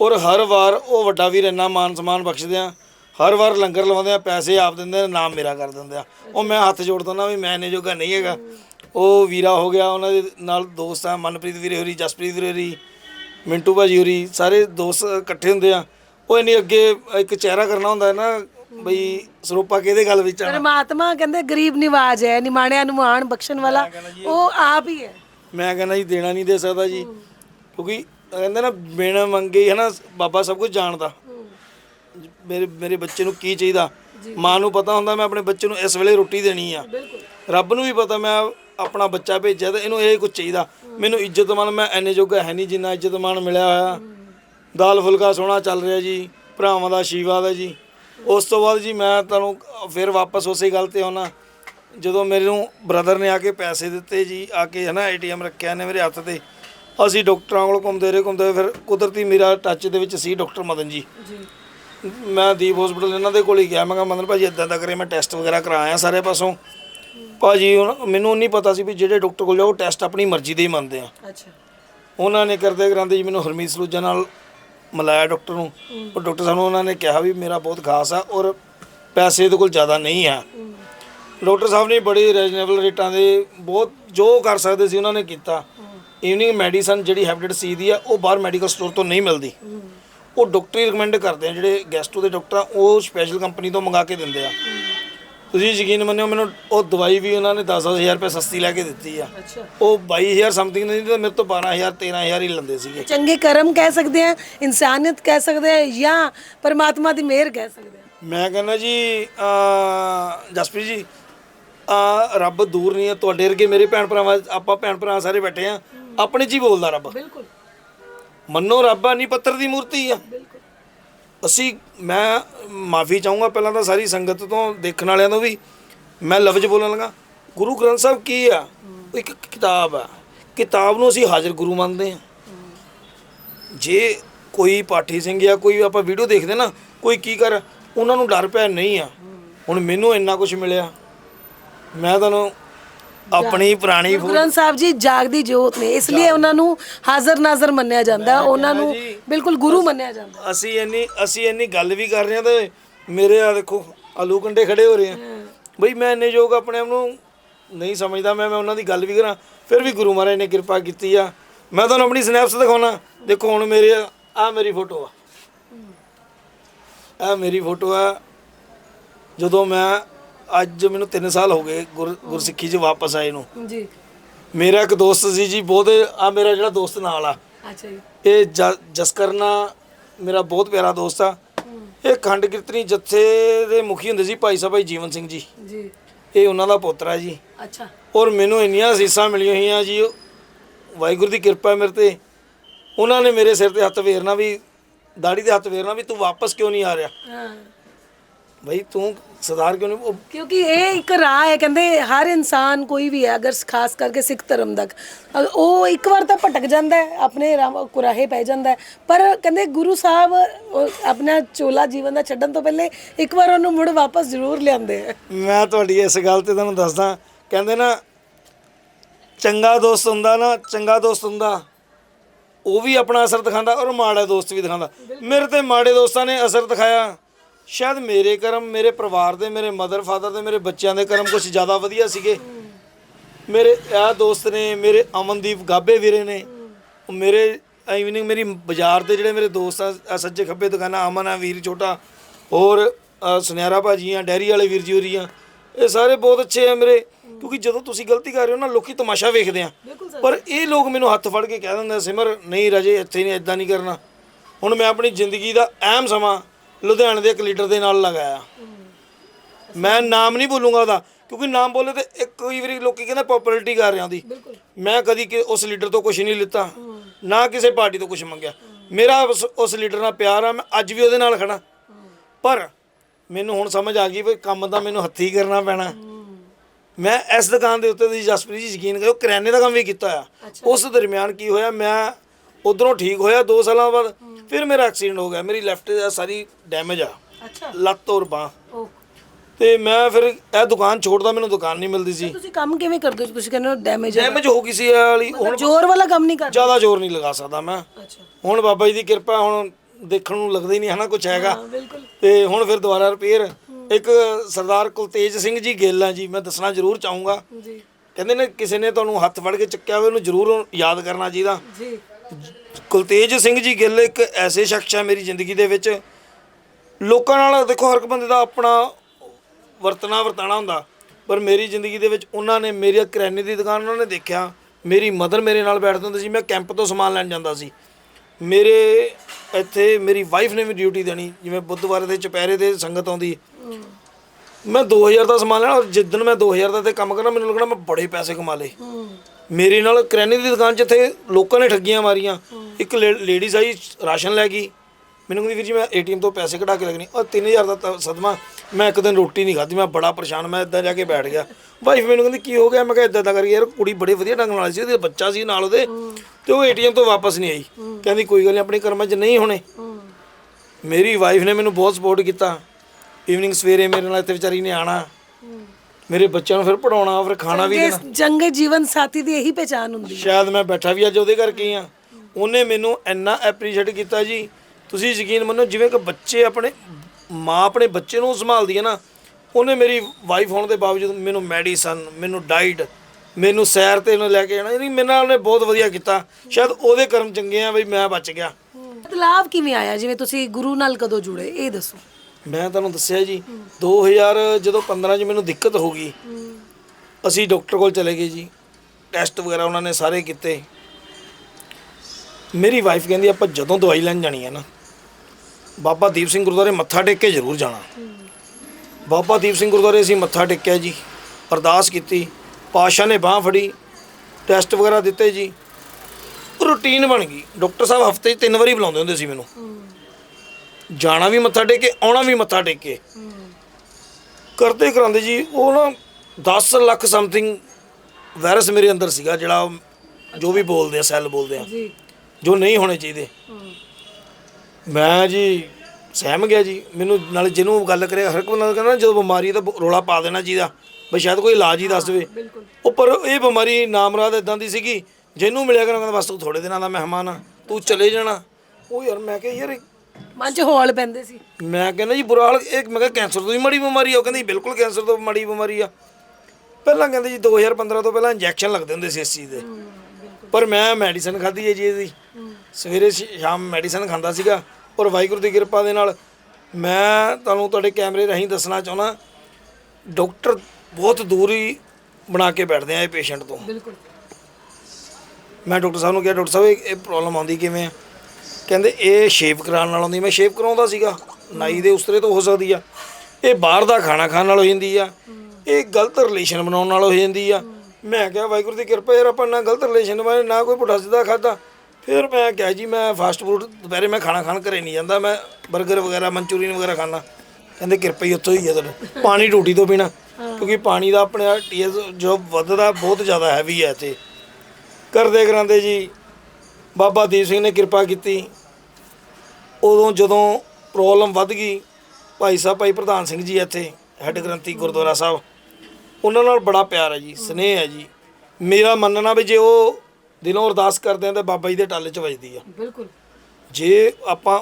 ਔਰ ਹਰ ਵਾਰ ਉਹ ਵੱਡਾ ਵੀਰ ਇੰਨਾ ਮਾਨ ਸਨਮਾਨ ਬਖਸ਼ਦੇ ਆ ਹਰ ਵਾਰ ਲੰਗਰ ਲਵਾਉਂਦੇ ਆ ਪੈਸੇ ਆਪ ਦਿੰਦੇ ਆ ਨਾਮ ਮੇਰਾ ਕਰ ਦਿੰਦੇ ਆ। ਉਹ ਮੈਂ ਹੱਥ ਜੋੜ ਦਿੰਦਾ ਵੀ ਮੈਂ ਨੇ ਜੋਗਾ ਨਹੀਂ ਹੈਗਾ। ਉਹ ਵੀਰਾ ਹੋ ਗਿਆ ਉਹਨਾਂ ਦੇ ਨਾਲ ਦੋਸਤ ਆ ਮਨਪ੍ਰੀਤ ਵੀਰੇ ਹੋਰੀ ਜਸਪ੍ਰੀਤ ਵੀਰੇ ਹੋਰੀ ਮਿੰਟੂ ਭਾਜੀ ਹੋਰੀ ਸਾਰੇ ਦੋਸਤ ਇਕੱਠੇ ਹੁੰਦੇ ਆ। ਉਹ ਇੰਨੀ ਅੱਗੇ ਇੱਕ ਚਿਹਰਾ ਕਰਨਾ ਹੁੰਦਾ ਹੈ ਨਾ ਬਈ ਸਰੂਪਾ ਕਿਹਦੇ ਗੱਲ ਵਿੱਚ ਆਣਾ ਪਰਮਾਤਮਾ ਕਹਿੰਦੇ ਗਰੀਬ ਨਿਵਾਜ ਹੈ ਨਿਮਾਣਿਆਂ ਨੂੰ ਆਣ ਬਖਸ਼ਣ ਵਾਲਾ। ਉਹ ਆਪ ਹੀ ਹੈ। ਮੈਂ ਕਹਿੰਦਾ ਜੀ ਦੇਣਾ ਨਹੀਂ ਦੇ ਸਕਦਾ ਜੀ। ਕਿਉਂਕਿ ਕਹਿੰਦੇ ਨਾ ਬਿਨ ਮੰਗੇ ਹੀ ਹੈ ਨਾ ਬਾਬਾ ਸਭ ਕੁਝ ਜਾਣਦਾ। ਮੇਰੇ ਮੇਰੇ ਬੱਚੇ ਨੂੰ ਕੀ ਚਾਹੀਦਾ? ਮਾਂ ਨੂੰ ਪਤਾ ਹੁੰਦਾ ਮੈਂ ਆਪਣੇ ਬੱਚੇ ਨੂੰ ਇਸ ਵੇਲੇ ਰੋਟੀ ਦੇਣੀ ਆ। ਰੱਬ ਨੂੰ ਵੀ ਪਤਾ ਮੈਂ ਆਪਣਾ ਬੱਚਾ ਭੇਜਿਆ ਤੇ ਇਹਨੂੰ ਇਹ ਕੁਝ ਚਾਹੀਦਾ। ਮੈਨੂੰ ਇੱਜ਼ਤ ਮਾਨ ਮੈਂ ਐਨੇ ਜੋਗਾ ਹੈ ਨਹੀਂ ਜਿੰਨਾ ਇੱਜ਼ਤ ਮਾਨ ਮਿਲਿਆ ਹੋਇਆ। ਦਾਲ ਫੁਲਕਾ ਸੋਹਣਾ ਚੱਲ ਰਿਹਾ ਜੀ ਭਰਾਵਾਂ ਦਾ ਆਸ਼ੀਰਵਾਦ ਹੈ ਜੀ। ਉਸ ਤੋਂ ਬਾਅਦ ਜੀ ਮੈਂ ਤੁਹਾਨੂੰ ਫਿਰ ਵਾਪਸ ਉਸੇ ਗੱਲ ਤੇ ਆਉਣਾ। ਜਦੋਂ ਮੈਨੂੰ ਬ੍ਰਦਰ ਨੇ ਆ ਕੇ ਪੈਸੇ ਦਿੱਤੇ ਜੀ ਆ ਕੇ ਹੈ ਨਾ ਏਟੀਐਮ ਰੱਖਿਆ ਨੇ ਮੇਰੇ ਹੱਥ ਤੇ ਅਸੀਂ ਡਾਕਟਰਾਂ ਕੋਲ ਘੁੰਮਦੇ ਰਹੇ ਘੁੰਮਦੇ ਫਿਰ ਕੁਦਰਤੀ ਮੇਰਾ ਟੱਚ ਦੇ ਵਿੱਚ ਸੀ ਡਾਕਟਰ ਮਦਨ ਜੀ। ਜੀ। ਮੈਂ ਦੀਪ ਹਸਪੀਟਲ ਇਹਨਾਂ ਦੇ ਕੋਲ ਹੀ ਗਿਆ। ਮੈਂ ਕਿਹਾ ਮਦਨ ਭਾਜੀ ਇਦਾਂ ਦਾ ਕਰੇ ਮੈਂ ਟੈਸਟ ਵਗੈਰਾ ਕਰਾਇਆ ਸਾਰੇ ਪਾਸੋਂ। ਭਾਜੀ ਹੁਣ- ਮੈਨੂੰ ਨਹੀਂ ਪਤਾ ਸੀ ਵੀ ਜਿਹੜੇ ਡਾਕਟਰ ਕੋਲ ਜਾਓ ਟੈਸਟ ਆਪਣੀ ਮਰਜ਼ੀ ਦੇ ਹੀ ਮੰਨਦੇ ਆ। ਅੱਛਾ। ਉਹਨਾਂ ਨੇ ਕਰਦੇ ਕਰਾਂਦੇ ਜੀ ਮੈਨੂੰ ਹਰਮੀਤ ਸਲੂਜਾ ਨਾਲ ਮਿਲਾਇਆ ਡਾਕਟਰ ਨੂੰ। ਉਹ ਡਾਕਟਰ ਸਾਨੂੰ ਉਹਨਾਂ ਨੇ ਕਿਹਾ ਵੀ ਮੇਰਾ ਬਹੁਤ ਖਾਸ ਆ ਔਰ ਪੈਸੇ ਇਹਦੇ ਕੋਲ ਜ਼ਿਆਦਾ ਨਹੀਂ ਆ। ਡਾਕਟਰ ਸਾਹਿਬ ਨੇ ਬੜੇ ਰੀਜ਼ਨੇਬਲ ਰੇਟਾਂ ਦੇ ਬਹੁਤ ਜੋ ਕਰ ਸਕਦੇ ਸੀ ਉਹਨਾਂ ਨੇ ਕੀਤਾ। ਈਵਨਿੰਗ ਮੈਡੀਸਨ ਜਿਹੜੀ ਹੈਪੇਟਾਈਟਸ ਸੀ ਦੀ ਆ ਉਹ ਬਾਹਰ ਮੈਡੀਕਲ ਸਟੋਰ ਤੋਂ ਨਹੀਂ ਮਿਲਦੀ। ਉਹ ਡਾਕਟਰ ਹੀ ਰਿਕਮੈਂਡ ਕਰਦੇ ਆ ਜਿਹੜੇ ਗੈਸਟੋ ਦੇ ਡਾਕਟਰ ਆ ਉਹ ਸਪੈਸ਼ਲ ਕੰਪਨੀ ਤੋਂ ਮੰਗਾ ਕੇ ਦਿੰਦੇ ਆ। ਤੁਸੀਂ ਯਕੀਨ ਮੰਨਿਓ ਮੈਨੂੰ ਉਹ ਦਵਾਈ ਵੀ ਉਹਨਾਂ ਨੇ 10-10000 ਰੁਪਏ ਸਸਤੀ ਲੈ ਕੇ ਦਿੱਤੀ ਆ। ਉਹ 22000 ਸਮਥਿੰਗ ਨਹੀਂ ਤੇ ਮੇਰੇ ਤੋਂ 12000 13000 ਹੀ ਲੈਂਦੇ ਸੀਗੇ। ਚੰਗੇ ਕਰਮ ਕਹਿ ਸਕਦੇ ਆ ਇਨਸਾਨੀਅਤ ਕਹਿ ਸਕਦੇ ਆ ਜਾਂ ਪਰਮਾਤਮਾ ਦੀ ਮਿਹਰ ਕਹਿ ਸਕਦੇ ਆ। ਮੈਂ ਕਹਿੰਦਾ ਜੀ ਜਸਪ੍ਰੀਤ ਜੀ ਅ ਰੱਬ ਦੂਰ ਨਹੀਂ ਹੈ ਤੁਹਾਡੇ ਵਰਗੇ ਮੇਰੇ ਭੈਣ ਭਰਾਵਾਂ ਆਪਾਂ ਭੈਣ ਭਰਾ ਸਾਰੇ ਬੈਠੇ ਆ। ਆਪਣੇ ਚ ਹੀ ਬੋਲਦਾ ਰੱਬ। ਬਿਲਕੁਲ। ਮੰਨੋ ਰੱਬ ਨਹੀਂ ਪੱਤਰ ਦੀ ਮੂਰਤੀ ਆ। ਅਸੀਂ ਮੈਂ ਮਾਫੀ ਚਾਹੂੰਗਾ ਪਹਿਲਾਂ ਤਾਂ ਸਾਰੀ ਸੰਗਤ ਤੋਂ ਦੇਖਣ ਵਾਲਿਆਂ ਤੋਂ ਵੀ। ਮੈਂ ਲਫ਼ਜ਼ ਬੋਲਣ ਲੱਗਾ। ਗੁਰੂ ਗ੍ਰੰਥ ਸਾਹਿਬ ਕੀ ਆ? ਇੱਕ ਕਿਤਾਬ ਆ। ਕਿਤਾਬ ਨੂੰ ਅਸੀਂ ਹਾਜ਼ਰ ਗੁਰੂ ਮੰਨਦੇ ਆ। ਜੇ ਕੋਈ ਪਾਠੀ ਸਿੰਘ ਜਾਂ ਕੋਈ ਆਪਾਂ ਵੀਡੀਓ ਦੇਖਦੇ ਨਾ ਕੋਈ ਕੀ ਕਰ ਉਹਨਾਂ ਨੂੰ ਡਰ ਪਿਆ ਨਹੀਂ ਆ। ਹੁਣ ਮੈਨੂੰ ਇੰਨਾ ਕੁਝ ਮਿਲਿਆ। ਮੈਂ ਤੁਹਾਨੂੰ ਆਪਣੀ ਪੁਰਾਣੀ ਗੁਰੂ ਗ੍ਰੰਥ ਸਾਹਿਬ ਜੀ ਜਾਗਦੀ ਜੋਤ ਨੇ ਇਸ ਲਈ ਉਹਨਾਂ ਨੂੰ ਹਾਜ਼ਰ ਨਾਜ਼ਰ ਮੰਨਿਆ ਜਾਂਦਾ ਉਹਨਾਂ ਨੂੰ ਬਿਲਕੁਲ ਗੁਰੂ ਮੰਨਿਆ ਜਾਂਦਾ। ਅਸੀਂ ਇੰਨੀ ਅਸੀਂ ਇੰਨੀ ਗੱਲ ਵੀ ਕਰ ਰਹੇ ਹਾਂ ਤੇ ਮੇਰੇ ਆ ਦੇਖੋ ਆਲੂ ਕੰਡੇ ਖੜੇ ਹੋ ਰਹੇ ਆ। ਬਈ ਮੈਂ ਇੰਨੇ ਯੋਗ ਆਪਣੇ ਆਪ ਨੂੰ ਨਹੀਂ ਸਮਝਦਾ ਮੈਂ ਮੈਂ ਉਹਨਾਂ ਦੀ ਗੱਲ ਵੀ ਕਰਾਂ ਫਿਰ ਵੀ ਗੁਰੂ ਮਹਾਰਾਜ ਨੇ ਕਿਰਪਾ ਕੀਤੀ ਆ। ਮੈਂ ਤੁਹਾਨੂੰ ਆਪਣੀ ਸਨੈਪਸ ਦਿਖਾਉਣਾ। ਦੇਖੋ ਹੁਣ ਮੇਰੇ ਆ ਮੇਰੀ ਫੋਟੋ ਆ। ਆ ਮੇਰੀ ਫੋਟੋ ਆ। ਜਦੋਂ ਮੈਂ ਅੱਜ ਮੈਨੂੰ 3 ਸਾਲ ਹੋ ਗਏ ਗੁਰ ਗੁਰਸਿੱਖੀ 'ਚ ਵਾਪਸ ਆਏ ਨੂੰ। ਜੀ। ਮੇਰਾ ਇੱਕ ਦੋਸਤ ਸੀ ਜੀ ਬਹੁਤ ਆ ਮੇਰਾ ਜਿਹੜਾ ਦੋਸਤ ਨਾਲ ਆ। ਅੱਛਾ ਜੀ। ਇਹ ਜ- ਜਸਕਰਨਾ ਮੇਰਾ ਬਹੁਤ ਪਿਆਰਾ ਦੋਸਤ ਆ। ਇਹ ਖੰਡ ਕੀਰਤਨੀ ਜੱਥੇ ਦੇ ਮੁਖੀ ਹੁੰਦੇ ਸੀ ਭਾਈ ਸਾਹਿਬ ਭਾਈ ਜੀਵਨ ਸਿੰਘ ਜੀ। ਜੀ। ਇਹ ਉਹਨਾਂ ਦਾ ਪੋਤਰਾ ਜੀ। ਅੱਛਾ। ਔਰ ਮੈਨੂੰ ਇੰਨੀਆਂ ਅਸੀਸਾਂ ਮਿਲੀਆਂ ਹੋਈਆਂ ਜੀ ਵਾਹਿਗੁਰੂ ਦੀ ਕਿਰਪਾ ਹੈ ਮੇਰੇ ਤੇ। ਉਹਨਾਂ ਨੇ ਮੇਰੇ ਸਿਰ ਤੇ ਹੱਥ ਫੇਰਨਾ ਵੀ ਦਾੜੀ ਤੇ ਹੱਥ ਫੇਰਨਾ ਵੀ ਤੂੰ ਵਾਪਸ ਕਿਉਂ ਨਹੀਂ ਆ ਰਿਹਾ? ਹਾਂ। ਭਾਈ ਤੂੰ ਸਰਦਾਰ ਕਿਉਂ ਨਹੀਂ? ਉਹ ਕਿਉਂਕਿ ਇਹ ਇੱਕ ਰਾਹ ਹੈ ਕਹਿੰਦੇ ਹਰ ਇਨਸਾਨ ਕੋਈ ਵੀ ਹੈ ਅਗਰ ਖਾਸ ਕਰਕੇ ਸਿੱਖ ਧਰਮ ਦਾ ਉਹ ਇੱਕ ਵਾਰ ਤਾਂ ਭਟਕ ਜਾਂਦਾ ਹੈ ਆਪਣੇ ਰਾਹ ਕੁਰਾਹੇ ਪੈ ਜਾਂਦਾ ਹੈ। ਪਰ ਕਹਿੰਦੇ ਗੁਰੂ ਸਾਹਿਬ ਆਪਣਾ ਚੋਲਾ ਜੀਵਨ ਦਾ ਛੱਡਣ ਤੋਂ ਪਹਿਲੇ ਇੱਕ ਵਾਰ ਉਹਨੂੰ ਮੁੜ ਵਾਪਸ ਜ਼ਰੂਰ ਲਿਆਉਂਦੇ ਆ ਮੈਂ ਤੁਹਾਡੀ ਇਸ ਗੱਲ ਤੇ ਤੁਹਾਨੂੰ ਦੱਸਦਾ ਕਹਿੰਦੇ ਨਾ ਚੰਗਾ ਦੋਸਤ ਹੁੰਦਾ ਨਾ ਚੰਗਾ ਦੋਸਤ ਹੁੰਦਾ ਉਹ ਵੀ ਆਪਣਾ ਅਸਰ ਦਿਖਾਉਂਦਾ ਔਰ ਮਾੜਾ ਦੋਸਤ ਵੀ ਦਿਖਾਉਂਦਾ। ਮੇਰੇ ਤੇ ਮਾੜੇ ਦੋਸਤਾਂ ਨੇ ਅਸਰ ਦਿਖਾਇਆ। ਸ਼ਾਇਦ ਮੇਰੇ ਕਰਮ ਮੇਰੇ ਪਰਿਵਾਰ ਦੇ ਮੇਰੇ ਮਦਰ ਫਾਦਰ ਦੇ ਮੇਰੇ ਬੱਚਿਆਂ ਦੇ ਕਰਮ ਕੁਝ ਜ਼ਿਆਦਾ ਵਧੀਆ ਸੀਗੇ। ਮੇਰੇ ਇਹ ਦੋਸਤ ਨੇ ਮੇਰੇ ਅਮਨਦੀਪ ਗਾਬੇ ਵੀਰੇ ਨੇ ਮੇਰੇ ਈਵਨਿੰਗ ਮੇਰੀ ਬਾਜ਼ਾਰ ਦੇ ਜਿਹੜੇ ਮੇਰੇ ਦੋਸਤ ਆ ਸੱਜੇ ਖੱਬੇ ਦੁਕਾਨਾਂ ਅਮਨ ਆ ਵੀਰ ਛੋਟਾ ਹੋਰ ਸੁਨਿਆਰਾ ਭਾਜੀ ਆ ਡੈਰੀ ਵਾਲੇ ਵੀਰ ਜੀ ਹੋਰੀ ਆ ਇਹ ਸਾਰੇ ਬਹੁਤ ਅੱਛੇ ਆ ਮੇਰੇ। ਕਿਉਂਕਿ ਜਦੋਂ ਤੁਸੀਂ ਗਲਤੀ ਕਰ ਰਹੇ ਹੋ ਨਾ ਲੋਕੀ ਤਮਾਸ਼ਾ ਵੇਖਦੇ ਆ। ਪਰ ਇਹ ਲੋਕ ਮੈਨੂੰ ਹੱਥ ਫੜ ਕੇ ਕਹਿ ਦਿੰਦੇ ਸਿਮਰ ਨਹੀਂ ਰਜੇ ਇੱਥੇ ਨਹੀਂ ਇਦਾਂ ਨਹੀਂ ਕਰਨਾ। ਹੁਣ ਮੈਂ ਆਪਣੀ ਜ਼ਿੰਦਗੀ ਦਾ ਅਹਿਮ ਸਮਾਂ ਲੁਧਿਆਣੇ ਦੇ ਇੱਕ ਲੀਡਰ ਦੇ ਨਾਲ ਲਗਾਇਆ। ਮੈਂ ਨਾਮ ਨਹੀਂ ਬੋਲੂੰਗਾ ਉਹਦਾ ਕਿਉਂਕਿ ਨਾਮ ਬੋਲੇ ਤੇ ਇੱਕ ਕਈ ਵਾਰੀ ਲੋਕੀ ਕਹਿੰਦੇ ਪਪੂਲੈਰਿਟੀ ਕਰ ਰਿਹਾ ਉਹਦੀ। ਮੈਂ ਕਦੀ ਕਿ ਉਸ ਲੀਡਰ ਤੋਂ ਕੁਝ ਨਹੀਂ ਲਿੱਤਾ ਨਾ ਕਿਸੇ ਪਾਰਟੀ ਤੋਂ ਕੁਝ ਮੰਗਿਆ। ਮੇਰਾ ਉਸ- ਉਸ ਲੀਡਰ ਨਾਲ ਪਿਆਰ ਆ ਮੈਂ ਅੱਜ ਵੀ ਉਹਦੇ ਨਾਲ ਖੜਾ ਪਰ ਮੈਨੂੰ ਹੁਣ ਸਮਝ ਆ ਗਈ ਵੀ ਕੰਮ ਤਾਂ ਮੈਨੂੰ ਹੱਥੀਂ ਕਰਨਾ ਪੈਣਾ। ਮੈਂ ਇਸ ਦੁਕਾਨ ਦੇ ਉੱਤੇ ਤੁਸੀਂ ਜਸਪ੍ਰੀਤ ਜੀ ਯਕੀਨ ਕਰੋ ਕਰਿਆਨੇ ਦਾ ਕੰਮ ਵੀ ਕੀਤਾ ਆ ਉਸ ਦਰਮਿਆਨ ਕੀ ਹੋਇਆ ਮੈਂ ਉਧਰੋਂ ਠੀਕ ਹੋਇਆ 2 ਸਾਲਾਂ ਬਾਅਦ। ਫਿਰ ਮੇਰਾ ਐਕਸੀਡੈਂਟ ਹੋ ਗਿਆ। ਮੇਰੀ ਲੈਫਟ ਸਾਰੀ ਡੈਮੇਜ ਆ। ਅੱਛਾ। ਲੱਤ ਔਰ ਬਾਹ। ਉਹ ਤੇ ਮੈਂ ਫਿਰ ਇਹ ਦੁਕਾਨ ਛੋੜਦਾ ਮੈਨੂੰ ਦੁਕਾਨ ਨਹੀਂ ਮਿਲਦੀ ਸੀ। ਤੁਸੀਂ ਕੰਮ ਕਿਵੇਂ ਕਰਦੇ ਹੋ ਤੁਸੀਂ ਕਹਿੰਦੇ ਹੋ ਡੈਮੇਜ ਹੈ ਡੈਮੇਜ ਹੋ ਗਈ ਸੀ ਇਹ ਵਾਲੀ। ਹੁਣ ਜ਼ੋਰ ਵਾਲਾ ਕੰਮ ਨਹੀਂ ਕਰਦੇ? ਜ਼ਿਆਦਾ ਜ਼ੋਰ ਨਹੀਂ ਲਗਾ ਸਕਦਾ ਮੈਂ। ਅੱਛਾ। ਹੁਣ ਬਾਬਾ ਜੀ ਦੀ ਕਿਰਪਾ ਹੁਣ ਦੇਖਣ ਨੂੰ ਲੱਗਦਾ ਹੀ ਨਹੀਂ ਹਨਾ ਕੁਝ ਹੈਗਾ ਹਾਂ ਬਿਲਕੁਲ। ਤੇ ਹੁਣ ਫਿਰ ਦੁਬਾਰਾ ਰਿਪੇਅਰ ਇੱਕ ਸਰਦਾਰ ਕੁਲਤੇਜ ਸਿੰਘ ਜੀ ਗੇਲਾ ਜੀ ਮੈਂ ਦੱਸਣਾ ਜ਼ਰੂਰ ਚਾਹੂੰਗਾ। ਜੀ। ਕਹਿੰਦੇ ਨੇ ਕਿਸੇ ਨੇ ਤੁਹਾਨੂੰ ਹੱਥ ਫੜ ਕੇ ਚੱਕਿਆ ਹੋਵੇ ਉਹਨੂੰ ਜ਼ਰੂਰ ਯਾਦ ਕਰਨਾ ਚਾਹੀਦਾ। ਜੀ। ਕੁਲਤੇਜ ਸਿੰਘ ਜੀ ਗਿੱਲ ਇੱਕ ਐਸੇ ਸ਼ਖਸ ਹੈ ਮੇਰੀ ਜ਼ਿੰਦਗੀ ਦੇ ਵਿੱਚ। ਲੋਕਾਂ ਨਾਲ ਦੇਖੋ ਹਰ ਇੱਕ ਬੰਦੇ ਦਾ ਆਪਣਾ ਵਰਤਣਾ ਵਰਤਾਣਾ ਹੁੰਦਾ। ਪਰ ਮੇਰੀ ਜ਼ਿੰਦਗੀ ਦੇ ਵਿੱਚ ਉਹਨਾਂ ਨੇ ਮੇਰੀ ਕਰਿਆਨੇ ਦੀ ਦੁਕਾਨ ਉਹਨਾਂ ਨੇ ਦੇਖਿਆ। ਮੇਰੀ ਮਦਰ ਮੇਰੇ ਨਾਲ ਬੈਠਦੇ ਹੁੰਦੇ ਸੀ। ਮੈਂ ਕੈਂਪ ਤੋਂ ਸਮਾਨ ਲੈਣ ਜਾਂਦਾ ਸੀ। ਮੇਰੇ ਇੱਥੇ ਮੇਰੀ ਵਾਈਫ ਨੇ ਵੀ ਡਿਊਟੀ ਦੇਣੀ। ਜਿਵੇਂ ਬੁੱਧਵਾਰ ਦੇ ਚੁਪਹਿਰੇ ਦੇ ਸੰਗਤ ਆਉਂਦੀ। ਮੈਂ 2000 ਦਾ ਸਮਾਨ ਲੈਣਾ। ਜਿੱਦਣ ਮੈਂ 2000 ਦਾ ਤੇ ਕੰਮ ਕਰਨਾ, ਮੈਨੂੰ ਲੱਗਣਾ ਮੈਂ ਬੜੇ ਪੈਸੇ ਕਮਾ ਲਏ। ਮੇਰੇ ਨਾਲ ਕਰਿਆਨੇ ਦੀ ਦੁਕਾਨ ਜਿੱਥੇ ਲੋਕਾਂ ਨੇ ਠੱਗੀਆਂ ਮਾਰੀਆਂ। ਇੱਕ ਲੇਡੀਜ਼ ਆਈ, ਰਾਸ਼ਨ ਲੈ ਗਈ। ਮੈਨੂੰ ਕਹਿੰਦੀ, ਵੀਰ ਜੀ, ਮੈਂ ਏਟੀਐਮ ਤੋਂ ਪੈਸੇ ਕਢਾ ਕੇ ਲੱਗਣੀ ਔਰ 3000 ਦਾ ਤਾਂ ਸਦਮਾ, ਮੈਂ ਇੱਕ ਦਿਨ ਰੋਟੀ ਨਹੀਂ ਖਾਧੀ, ਮੈਂ ਬੜਾ ਪਰੇਸ਼ਾਨ, ਮੈਂ ਇੱਦਾਂ ਜਾ ਕੇ ਬੈਠ ਗਿਆ। ਵਾਈਫ ਮੈਨੂੰ ਕਹਿੰਦੀ, ਕੀ ਹੋ ਗਿਆ? ਮੈਂ ਕਿਹਾ, ਇੱਦਾਂ ਦਾ ਕਰੀ ਯਾਰ, ਕੁੜੀ ਬੜੇ ਵਧੀਆ ਢੰਗ ਨਾਲ ਸੀ, ਉਹਦੇ ਬੱਚਾ ਸੀ ਨਾਲ ਉਹਦੇ, ਤੇ ਉਹ ਏਟੀਐਮ ਤੋਂ ਵਾਪਸ ਨਹੀਂ ਆਈ। ਕਹਿੰਦੀ, ਕੋਈ ਗੱਲ ਨਹੀਂ, ਆਪਣੇ ਕਰਮਾਂ 'ਚ ਨਹੀਂ ਹੋਣੇ। ਮੇਰੀ ਵਾਈਫ ਨੇ ਮੈਨੂੰ ਬਹੁਤ ਸਪੋਰਟ ਕੀਤਾ। ਈਵਨਿੰਗ ਸਵੇਰੇ ਮੇਰੇ ਨਾਲ ਇੱਥੇ ਵਿਚਾਰੀ ਨੇ ਆਣਾ ਮੇਰੇ ਬੱਚਿਆਂ ਨੂੰ ਫਿਰ ਪੜਾਉਣਾ ਫਿਰ ਖਾਣਾ ਵੀ ਦੇਣਾ। ਚੰਗੇ ਜੀਵਨ ਸਾਥੀ ਦੀ ਇਹੀ ਪਛਾਣ ਹੁੰਦੀ ਹੈ। ਸ਼ਾਇਦ ਮੈਂ ਬੈਠਾ ਵੀ ਅੱਜ ਉਹਦੇ ਕਰਕੇ ਹੀ ਆ ਉਹਨੇ ਮੈਨੂੰ ਇੰਨਾ ਐਪਰੀਸ਼ੀਏਟ ਕੀਤਾ ਜੀ। ਤੁਸੀਂ ਯਕੀਨ ਮੰਨੋ ਜਿਵੇਂ ਕਿ ਬੱਚੇ ਆਪਣੇ ਮਾਂ ਆਪਣੇ ਬੱਚੇ ਨੂੰ ਸੰਭਾਲਦੀ ਹੈ ਨਾ ਉਹਨੇ ਮੇਰੀ ਵਾਈਫ ਹੋਣ ਦੇ ਬਾਵਜੂਦ ਮੈਨੂੰ ਮੈਡੀਸਨ ਮੈਨੂੰ ਡਾਈਟ ਮੈਨੂੰ ਸੈਰ ਤੇ ਲੈ ਕੇ ਜਾਣਾ। ਯਾਨੀ ਮੇਰੇ ਨਾਲ ਉਹਨੇ ਬਹੁਤ ਵਧੀਆ ਕੀਤਾ। ਸ਼ਾਇਦ ਉਹਦੇ ਕਰਮ ਚੰਗੇ ਆ ਬਈ ਮੈਂ ਬਚ ਗਿਆ। ਬਦਲਾਵ ਕਿਵੇਂ ਆਇਆ? ਜਿਵੇਂ ਤੁਸੀਂ ਗੁਰੂ ਨਾਲ ਕਦੋਂ ਜੁੜੇ ਇਹ ਦੱਸੋ। ਮੈਂ ਤੁਹਾਨੂੰ ਦੱਸਿਆ ਜੀ 2000 ਜਦੋਂ 15 ਚ ਮੈਨੂੰ ਦਿੱਕਤ ਹੋ ਗਈ, ਅਸੀਂ ਡਾਕਟਰ ਕੋਲ ਚਲੇ ਗਏ ਜੀ, ਟੈਸਟ ਵਗੈਰਾ ਉਹਨਾਂ ਨੇ ਸਾਰੇ ਕੀਤੇ। ਮੇਰੀ ਵਾਈਫ ਕਹਿੰਦੀ, ਆਪਾਂ ਜਦੋਂ ਦਵਾਈ ਲੈਣ ਜਾਣੀ ਹੈ ਨਾ, ਬਾਬਾ ਦੀਪ ਸਿੰਘ ਗੁਰਦੁਆਰੇ ਮੱਥਾ ਟੇਕ ਕੇ ਜ਼ਰੂਰ ਜਾਣਾ। ਬਾਬਾ ਦੀਪ ਸਿੰਘ ਗੁਰਦੁਆਰੇ ਅਸੀਂ ਮੱਥਾ ਟੇਕਿਆ ਜੀ, ਅਰਦਾਸ ਕੀਤੀ ਪਾਸ਼ਾ ਨੇ ਬਾਹ ਫੜੀ, ਟੈਸਟ ਵਗੈਰਾ ਦਿੱਤੇ ਜੀ। ਰੂਟੀਨ ਬਣ ਗਈ। ਡਾਕਟਰ ਸਾਹਿਬ ਹਫ਼ਤੇ 'ਚ ਤਿੰਨ ਵਾਰੀ ਬੁਲਾਉਂਦੇ ਹੁੰਦੇ ਸੀ ਮੈਨੂੰ। ਜਾਣਾ ਵੀ ਮੱਥਾ ਟੇਕ ਆਉਣਾ ਵੀ ਮੱਥਾ ਟੇਕ ਕਰਦੇ ਕਰਾਉਂਦੇ ਜੀ ਉਹ ਨਾ 10 ਲੱਖ ਸਮਥਿੰਗ ਵਾਇਰਸ ਮੇਰੇ ਅੰਦਰ ਸੀਗਾ ਜਿਹੜਾ ਜੋ ਵੀ ਬੋਲਦੇ ਆ ਸੈੱਲ ਬੋਲਦੇ ਆ। ਜੀ। ਜੋ ਨਹੀਂ ਹੋਣੇ ਚਾਹੀਦੇ। ਮੈਂ ਜੀ ਸਹਿਮ ਗਿਆ ਜੀ। ਮੈਨੂੰ ਨਾਲ ਜਿਹਨੂੰ ਗੱਲ ਕਰੇ ਹਰ ਕੋਈ ਨਾਲ ਕਹਿੰਦਾ ਜਦੋਂ ਬਿਮਾਰੀ ਤਾਂ ਰੋਲਾ ਪਾ ਦੇਣਾ ਚਾਹੀਦਾ। ਬਈ ਸ਼ਾਇਦ ਕੋਈ ਇਲਾਜ ਹੀ ਦੱਸ ਦੇਵੇ। ਉਹ ਪਰ ਇਹ ਬਿਮਾਰੀ ਨਾਮਰਾਦ ਇਦਾਂ ਦੀ ਸੀਗੀ ਜਿਹਨੂੰ ਮਿਲਿਆ ਕਰਾਂ ਕਹਿੰਦਾ ਬਸ ਤੂੰ ਥੋੜੇ ਦਿਨਾਂ ਦਾ ਮਹਿਮਾਨ ਆ ਤੂੰ ਚਲੇ ਜਾਣਾ। ਉਹ ਯਾਰ ਮੈਂ ਕਿਹਾ ਯਾਰ ਮਨ 'ਚ ਹੌਲ ਪੈਂਦੇ ਸੀ। ਮੈਂ ਕਹਿੰਦਾ ਜੀ ਬੁਰਾ ਹਾਲ ਇਹ ਮੈਂ ਕਿਹਾ ਕੈਂਸਰ ਤੋਂ ਵੀ ਮਾੜੀ ਬਿਮਾਰੀ ਆ ਉਹ ਕਹਿੰਦੀ ਬਿਲਕੁਲ ਕੈਂਸਰ ਤੋਂ ਮਾੜੀ ਬਿਮਾਰੀ ਆ। ਪਹਿਲਾਂ ਕਹਿੰਦੇ ਜੀ 2015 ਤੋਂ ਪਹਿਲਾਂ ਇੰਜੈਕਸ਼ਨ ਲੱਗਦੇ ਹੁੰਦੇ ਸੀ ਇਸ ਚੀਜ਼ ਦੇ। ਪਰ ਮੈਂ ਮੈਡੀਸਨ ਖਾਧੀ ਹੈ ਜੀ ਇਹਦੀ। ਸਵੇਰੇ ਸ਼- ਸ਼ਾਮ ਮੈਡੀਸਨ ਖਾਂਦਾ ਸੀਗਾ ਔਰ ਵਾਹਿਗੁਰੂ ਦੀ ਕਿਰਪਾ ਦੇ ਨਾਲ ਮੈਂ ਤੁਹਾਨੂੰ ਤੁਹਾਡੇ ਕੈਮਰੇ ਰਾਹੀਂ ਦੱਸਣਾ ਚਾਹੁੰਦਾ ਡਾਕਟਰ ਬਹੁਤ ਦੂਰ ਹੀ ਬਣਾ ਕੇ ਬੈਠਦੇ ਆ ਇਹ ਪੇਸ਼ੈਂਟ ਤੋਂ। ਬਿਲਕੁਲ। ਮੈਂ ਡਾਕਟਰ ਸਾਹਿਬ ਨੂੰ ਕਿਹਾ ਡਾਕਟਰ ਸਾਹਿਬ ਇਹ- ਇਹ ਪ੍ਰੋਬਲਮ ਆਉਂਦੀ ਕਿਵੇਂ ਆ? ਕਹਿੰਦੇ ਇਹ ਸ਼ੇਵ ਕਰਾਉਣ ਨਾਲ ਆਉਂਦੀ ਮੈਂ ਸ਼ੇਵ ਕਰਾਉਂਦਾ ਸੀਗਾ। ਨਾਈ ਦੇ ਉਸਤਰੇ ਤੋਂ ਹੋ ਸਕਦੀ ਆ। ਇਹ ਬਾਹਰ ਦਾ ਖਾਣਾ ਖਾਣ ਨਾਲ ਹੋ ਜਾਂਦੀ ਆ। ਇਹ ਗਲਤ ਰਿਲੇਸ਼ਨ ਬਣਾਉਣ ਨਾਲ ਹੋ ਜਾਂਦੀ ਆ। ਮੈਂ ਕਿਹਾ, ਵਾਹਿਗੁਰੂ ਦੀ ਕਿਰਪਾ ਯਾਰ, ਆਪਾਂ ਨਾ ਗਲਤ ਰਿਲੇਸ਼ਨ ਬਣਾਏ ਨਾ ਕੋਈ ਪੁੱਠਾ ਸਿੱਧਾ ਖਾਦਾ ਫਿਰ ਮੈਂ ਕਿਹਾ ਜੀ, ਮੈਂ ਫਾਸਟ ਫੂਡ ਦੁਪਹਿਰੇ ਮੈਂ ਖਾਣਾ ਖਾਣ ਘਰੇ ਨਹੀਂ ਜਾਂਦਾ। ਮੈਂ 버ਗਰ ਵਗੈਰਾ, ਮਨਚੂਰੀਅਨ ਵਗੈਰਾ ਖਾਣਾ ਕਹਿੰਦੇ, ਕਿਰਪਾ ਹੀ ਉੱਥੋਂ ਹੀ ਆ ਤੁਹਾਨੂੰ ਪਾਣੀ ਟੂਟੀ ਤੋਂ ਪੀਣਾ ਕਿਉਂਕਿ ਪਾਣੀ ਦਾ ਆਪਣੇ ਟੀਐਸ ਜੋ ਵੱਧਦਾ, ਬਹੁਤ ਜ਼ਿਆਦਾ ਹੈਵੀ ਹੈ ਇੱਥੇ। ਕਰਦੇ ਕਰਾਂਦੇ ਜੀ। ਬਾਬਾ ਦੀਪ ਸਿੰਘ ਨੇ ਕਿਰਪਾ ਕੀਤੀ। ਉਦੋਂ ਜਦੋਂ ਪ੍ਰੋਬਲਮ ਵੱਧ ਗਈ ਭਾਈ ਸਾਹਿਬ ਭਾਈ ਪ੍ਰਧਾਨ ਸਿੰਘ ਜੀ ਇੱਥੇ ਹੈੱਡ ਗ੍ਰੰਥੀ ਗੁਰਦੁਆਰਾ ਸਾਹਿਬ ਉਹਨਾਂ ਨਾਲ ਬੜਾ ਪਿਆਰ ਹੈ ਜੀ ਸਨੇਹ ਹੈ ਜੀ। ਮੇਰਾ ਮੰਨਣਾ ਵੀ ਜੇ ਉਹ ਦਿਲੋਂ ਅਰਦਾਸ ਕਰਦੇ ਆ ਤਾਂ ਬਾਬਾ ਜੀ ਦੇ ਟਾਲੇ 'ਚ ਵੱਜਦੀ ਆ। ਬਿਲਕੁਲ। ਜੇ ਆਪਾਂ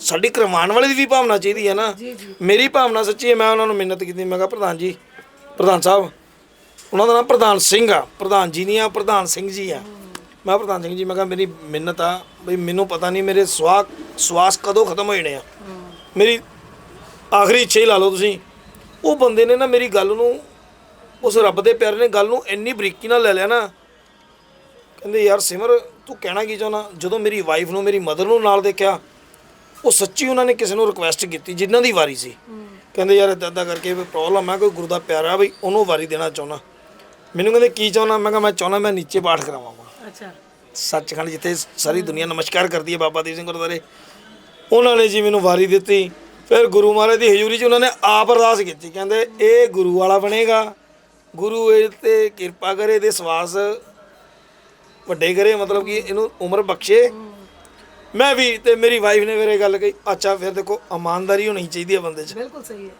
ਸਾਡੀ ਕਰਵਾਉਣ ਵਾਲੇ ਦੀ ਵੀ ਭਾਵਨਾ ਚਾਹੀਦੀ ਹੈ ਨਾ ਮੇਰੀ ਭਾਵਨਾ ਸੱਚੀ ਹੈ ਮੈਂ ਉਹਨਾਂ ਨੂੰ ਮਿਹਨਤ ਕੀਤੀ ਮੈਂ ਕਿਹਾ ਪ੍ਰਧਾਨ ਜੀ ਪ੍ਰਧਾਨ ਸਾਹਿਬ ਉਹਨਾਂ ਦਾ ਨਾਮ ਪ੍ਰਧਾਨ ਸਿੰਘ ਆ ਪ੍ਰਧਾਨ ਜੀ ਨਹੀਂ ਆ ਪ੍ਰਧਾਨ ਸਿੰਘ ਜੀ ਆ। ਮੈਂ ਪ੍ਰਧਾਨ ਸਿੰਘ ਜੀ, ਮੈਂ ਕਿਹਾ ਮੇਰੀ ਮਿਹਨਤ ਆ, ਬਈ ਮੈਨੂੰ ਪਤਾ ਨਹੀਂ ਮੇਰੇ ਸਵਾਸ ਸਵਾਸ ਕਦੋਂ ਖਤਮ ਹੋ ਜਾਣੇ ਆ। ਮੇਰੀ ਆਖਰੀ ਇੱਛਾ ਹੀ ਲਾ ਲਓ ਤੁਸੀਂ। ਉਹ ਬੰਦੇ ਨੇ ਨਾ ਮੇਰੀ ਗੱਲ ਨੂੰ, ਉਸ ਰੱਬ ਦੇ ਪਿਆਰੇ ਨੇ ਗੱਲ ਨੂੰ ਇੰਨੀ ਬਰੀਕੀ ਨਾਲ ਲੈ ਲਿਆ ਨਾ। ਕਹਿੰਦੇ, ਯਾਰ ਸਿਮਰ, ਤੂੰ ਕਹਿਣਾ ਕੀ ਚਾਹੁੰਦਾ? ਜਦੋਂ ਮੇਰੀ ਵਾਈਫ ਨੂੰ, ਮੇਰੀ ਮਦਰ ਨੂੰ ਨਾਲ ਦੇਖਿਆ, ਉਹ ਸੱਚੀ ਉਹਨਾਂ ਨੇ ਕਿਸੇ ਨੂੰ ਰਿਕੁਐਸਟ ਕੀਤੀ, ਜਿਨ੍ਹਾਂ ਦੀ ਵਾਰੀ ਸੀ। ਕਹਿੰਦੇ, ਯਾਰ ਇਦਾਂ ਇਦਾਂ ਕਰਕੇ ਪ੍ਰੋਬਲਮ ਆ, ਕੋਈ ਗੁਰੂ ਦਾ ਪਿਆਰਾ ਬਈ ਉਹਨੂੰ ਵਾਰੀ ਦੇਣਾ ਚਾਹੁੰਦਾ। ਮੈਨੂੰ ਕਹਿੰਦੇ, ਕੀ ਚਾਹੁੰਦਾ? ਮੈਂ ਕਿਹਾ, ਮੈਂ ਚਾਹੁੰਦਾ ਮੈਂ ਨੀਚੇ ਪਾਠ ਕਰਾਵਾਂ ਅੱਛਾ। ਸੱਚਖੰਡ ਜਿੱਥੇ ਸਾਰੀ ਦੁਨੀਆ ਨਮਸਕਾਰ ਕਰਦੀ ਹੈ ਬਾਬਾ ਦੀਪ ਸਿੰਘ ਗੁਰਦੁਆਰੇ ਉਹਨਾਂ ਨੇ ਜੀ ਮੈਨੂੰ ਵਾਰੀ ਦਿੱਤੀ। ਫਿਰ ਗੁਰੂ ਮਹਾਰਾਜ ਦੀ ਹਜ਼ੂਰੀ 'ਚ ਉਹਨਾਂ ਨੇ ਆਪ ਅਰਦਾਸ ਕੀਤੀ। ਕਹਿੰਦੇ ਇਹ ਗੁਰੂ ਵਾਲਾ ਬਣੇਗਾ। ਗੁਰੂ ਇਹ ਤੇ ਕਿਰਪਾ ਕਰੇ ਦੇ ਸਵਾਸ ਵੱਡੇ ਕਰੇ ਮਤਲਬ ਕਿ ਇਹਨੂੰ ਉਮਰ ਬਖਸ਼ੇ। ਮੈਂ ਵੀ ਤੇ ਮੇਰੀ ਵਾਈਫ ਨੇ ਮੇਰੇ ਗੱਲ ਕਹੀ ਅੱਛਾ ਫਿਰ ਦੇਖੋ ਇਮਾਨਦਾਰੀ ਹੋਣੀ ਚਾਹੀਦੀ ਹੈ ਬੰਦੇ 'ਚ। ਬਿਲਕੁਲ ਸਹੀ ਹੈ।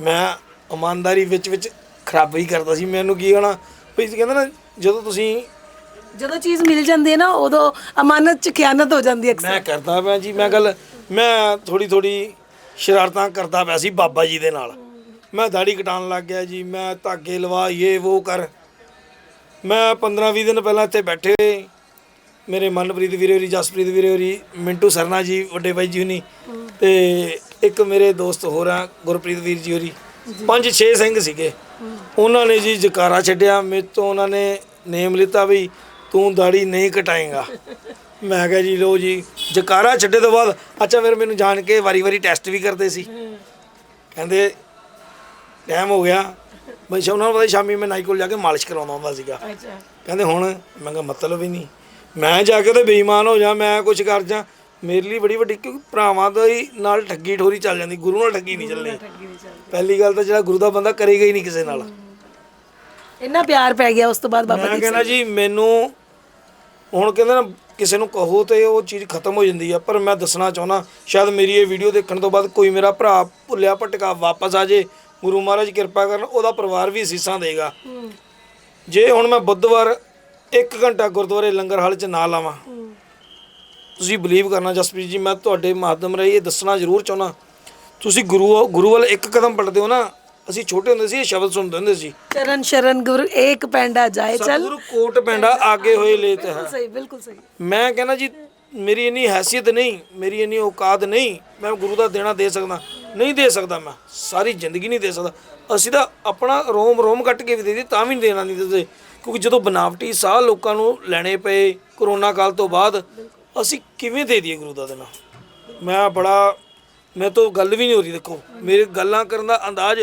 ਮੈਂ ਇਮਾਨਦਾਰੀ ਵਿੱਚ ਵਿੱਚ ਖਰਾਬੀ ਕਰਦਾ ਸੀ। ਮੈਨੂੰ ਕੀ ਹੋਣਾ? ਵੀ ਕਹਿੰਦਾ ਨਾ ਜਦੋਂ ਤੁਸੀਂ ਜਦੋਂ ਚੀਜ਼ ਮਿਲ ਜਾਂਦੀ ਹੈ ਨਾ ਉਦੋਂ ਅਮਾਨਤ 'ਚ ਖਿਆਨਤ ਹੋ ਜਾਂਦੀ ਹੈ ਅਕਸਰ। ਮੈਂ ਕਰਦਾ ਪਿਆ ਜੀ ਮੈਂ ਗੱਲ ਮੈਂ ਥੋੜੀ ਥੋੜੀ ਸ਼ਰਾਰਤਾਂ ਕਰਦਾ ਪਿਆ ਸੀ ਬਾਬਾ ਜੀ ਦੇ ਨਾਲ। ਮੈਂ ਦਾੜੀ ਕਟਾਉਣ ਲੱਗ ਗਿਆ ਜੀ ਮੈਂ ਧਾਗੇ ਲਵਾ ਇਹ ਉਹ ਕਰ। ਮੈਂ 15 20 ਦਿਨ ਪਹਿਲਾਂ ਇੱਥੇ ਬੈਠੇ ਹੋਏ। ਮੇਰੇ ਮਨਪ੍ਰੀਤ ਵੀਰੇ ਹੋਰੀ ਜਸਪ੍ਰੀਤ ਵੀਰੇ ਹੋਰੀ ਮਿੰਟੂ ਸਰਨਾ ਜੀ ਵੱਡੇ ਬਾਈ ਜੀ ਹੁਣੀ ਤੇ ਇੱਕ ਮੇਰੇ ਦੋਸਤ ਹੋਰ ਆ ਗੁਰਪ੍ਰੀਤ ਵੀਰ ਜੀ ਹੋਰੀ। ਪੰਜ ਛੇ ਸਿੰਘ ਸੀਗੇ। ਉਹਨਾਂ ਨੇ ਜੀ ਜਕਾਰਾ ਛੱਡਿਆ। ਮੇਰੇ ਤੋਂ ਉਹਨਾਂ ਨੇ ਨੇਮ ਲਿੱਤਾ ਵੀ ਤੂੰ ਦਾੜੀ ਨਹੀਂ ਕਟਾਏਗਾ ਮੈਂ ਕਿਹਾ ਜੀ ਲੋ ਜੀ ਜਕਾਰਾ ਛੱਡੇ ਤੋਂ ਬਾਅਦ ਅੱਛਾ ਫਿਰ ਮੈਨੂੰ ਜਾਣ ਕੇ ਵਾਰੀ-ਵਾਰੀ ਟੈਸਟ ਵੀ ਕਰਦੇ ਸੀ। ਕਹਿੰਦੇ ਟਾਈਮ ਹੋ ਗਿਆ। ਮੈਂ ਉਹਨਾਂ ਨੂੰ ਪਤਾ ਸ਼ਾਮੀ ਮੈਂ ਨਾਈ ਕੋਲ ਜਾ ਕੇ ਮਾਲਿਸ਼ ਕਰਾਉਂਦਾ ਹੁੰਦਾ ਸੀਗਾ। ਅੱਛਾ। ਕਹਿੰਦੇ ਹੁਣ? ਮੈਂ ਕਿਹਾ ਮਤਲਬ ਹੀ ਨਹੀਂ। ਮੈਂ ਜਾ ਕੇ ਤੇ ਬੇਈਮਾਨ ਹੋ ਜਾ ਮੈਂ ਕੁਝ ਕਰ ਜਾ ਮੇਰੇ ਲਈ ਬੜੀ ਵੱਡੀ ਕਿਉਂਕਿ ਭਰਾਵਾਂ ਦਾ ਹੀ ਨਾਲ ਠੱਗੀ ਠੋਰੀ ਚੱਲ ਜਾਂਦੀ ਗੁਰੂ ਨਾਲ ਠੱਗੀ ਨਹੀਂ ਚੱਲਣੀ। ਠੱਗੀ ਨਹੀਂ ਚੱਲਦੀ। ਪਹਿਲੀ ਗੱਲ ਤਾਂ ਜਿਹੜਾ ਗੁਰੂ ਦਾ ਬੰਦਾ ਕਰੇਗਾ ਹੀ ਨਹੀਂ ਕਿਸੇ ਨਾਲ। ਇੰਨਾ ਪਿਆਰ ਪੈ ਗਿਆ ਉਸ ਤੋਂ ਬਾਅਦ ਬਾਬਾ ਮੈਂ ਕਹਿੰਦਾ ਜੀ। ਮੈਨੂੰ ਹੁਣ ਕਹਿੰਦੇ ਨਾ ਕਿਸੇ ਨੂੰ ਕਹੋ ਤੇ ਉਹ ਚੀਜ਼ ਖਤਮ ਹੋ ਜਾਂਦੀ ਆ ਪਰ ਮੈਂ ਦੱਸਣਾ ਚਾਹੁੰਦਾ ਸ਼ਾਇਦ ਮੇਰੀ ਇਹ ਵੀਡੀਓ ਦੇਖਣ ਤੋਂ ਬਾਅਦ ਕੋਈ ਮੇਰਾ ਭਰਾ ਭੁੱਲਿਆ ਭਟਕਾ ਵਾਪਸ ਆ ਜੇ ਗੁਰੂ ਮਹਾਰਾਜ ਕਿਰਪਾ ਕਰਨ ਉਹਦਾ ਪਰਿਵਾਰ ਵੀ ਸੀਸਾਂ ਦੇਗਾ। ਜੇ ਹੁਣ ਮੈਂ ਬੁੱਧਵਾਰ 1 ਘੰਟਾ ਗੁਰਦੁਆਰੇ ਲੰਗਰ ਹਾਲ 'ਚ ਨਾ ਲਾਵਾਂ ਤੁਸੀਂ ਬਲੀਵ ਕਰਨਾ ਜਸਪ੍ਰੀਤ ਜੀ ਮੈਂ ਤੁਹਾਡੇ ਮਾਧਿਅਮ ਰਾਹੀਂ ਇਹ ਦੱਸਣਾ ਜ਼ਰੂਰ ਚਾਹੁੰਦਾ। ਤੁਸੀਂ ਗੁਰੂ ਗੁਰੂ ਵੱਲ ਇੱਕ ਕਦਮ ਪੜਦੇ ਹੋ ਨਾ ਅਸੀਂ ਛੋਟੇ ਹੁੰਦੇ ਸੀ ਇਹ ਸ਼ਬਦ ਸੁਣਦੇ ਹੁੰਦੇ ਸੀ। ਚਰਨ ਸ਼ਰਨ ਗੁਰ ਏਕ ਪੈਂਡਾ ਜਾਏ ਚੱਲ। ਸਤਿਗੁਰੂ ਕੋਟ ਪੈਂਡਾ ਆਗੇ ਹੋਏ ਲੇਤ ਹੈ। ਬਿਲਕੁਲ ਸਹੀ ਬਿਲਕੁਲ ਸਹੀ। ਮੈਂ ਕਹਿੰਦਾ ਜੀ ਮੇਰੀ ਇੰਨੀ ਹੈਸੀਅਤ ਨਹੀਂ ਮੇਰੀ ਇੰਨੀ ਔਕਾਤ ਨਹੀਂ ਮੈਂ ਗੁਰੂ ਦਾ ਦੇਣਾ ਦੇ ਸਕਦਾ ਨਹੀਂ ਦੇ ਸਕਦਾ ਮੈਂ ਸਾਰੀ ਜ਼ਿੰਦਗੀ ਨਹੀਂ ਦੇ ਸਕਦਾ। ਅਸੀਂ ਤਾਂ ਆਪਣਾ ਰੋਮ ਰੋਮ ਕੱਟ ਕੇ ਵੀ ਦੇ ਦੀ ਤਾਂ ਵੀ ਦੇਣਾ ਨਹੀਂ ਦਿੰਦੇ। ਕਿਉਂਕਿ ਜਦੋਂ ਬਨਾਵਟੀ ਸਾਹ ਲੋਕਾਂ ਨੂੰ ਲੈਣੇ ਪਏ ਕਰੋਨਾ ਕਾਲ ਤੋਂ ਬਾਅਦ ਅਸੀਂ ਕਿਵੇਂ ਦੇ ਦਈਏ ਗੁਰੂ ਦਾ ਦੇਣਾ? ਮੈਂ ਬੜਾ ਮੈਂ ਤੋਂ ਗੱਲ ਵੀ ਨਹੀਂ ਹੋ ਰਹੀ ਦੇਖੋ। ਮੇਰੇ ਗੱਲਾਂ ਕਰਨ ਦਾ ਅੰਦਾਜ਼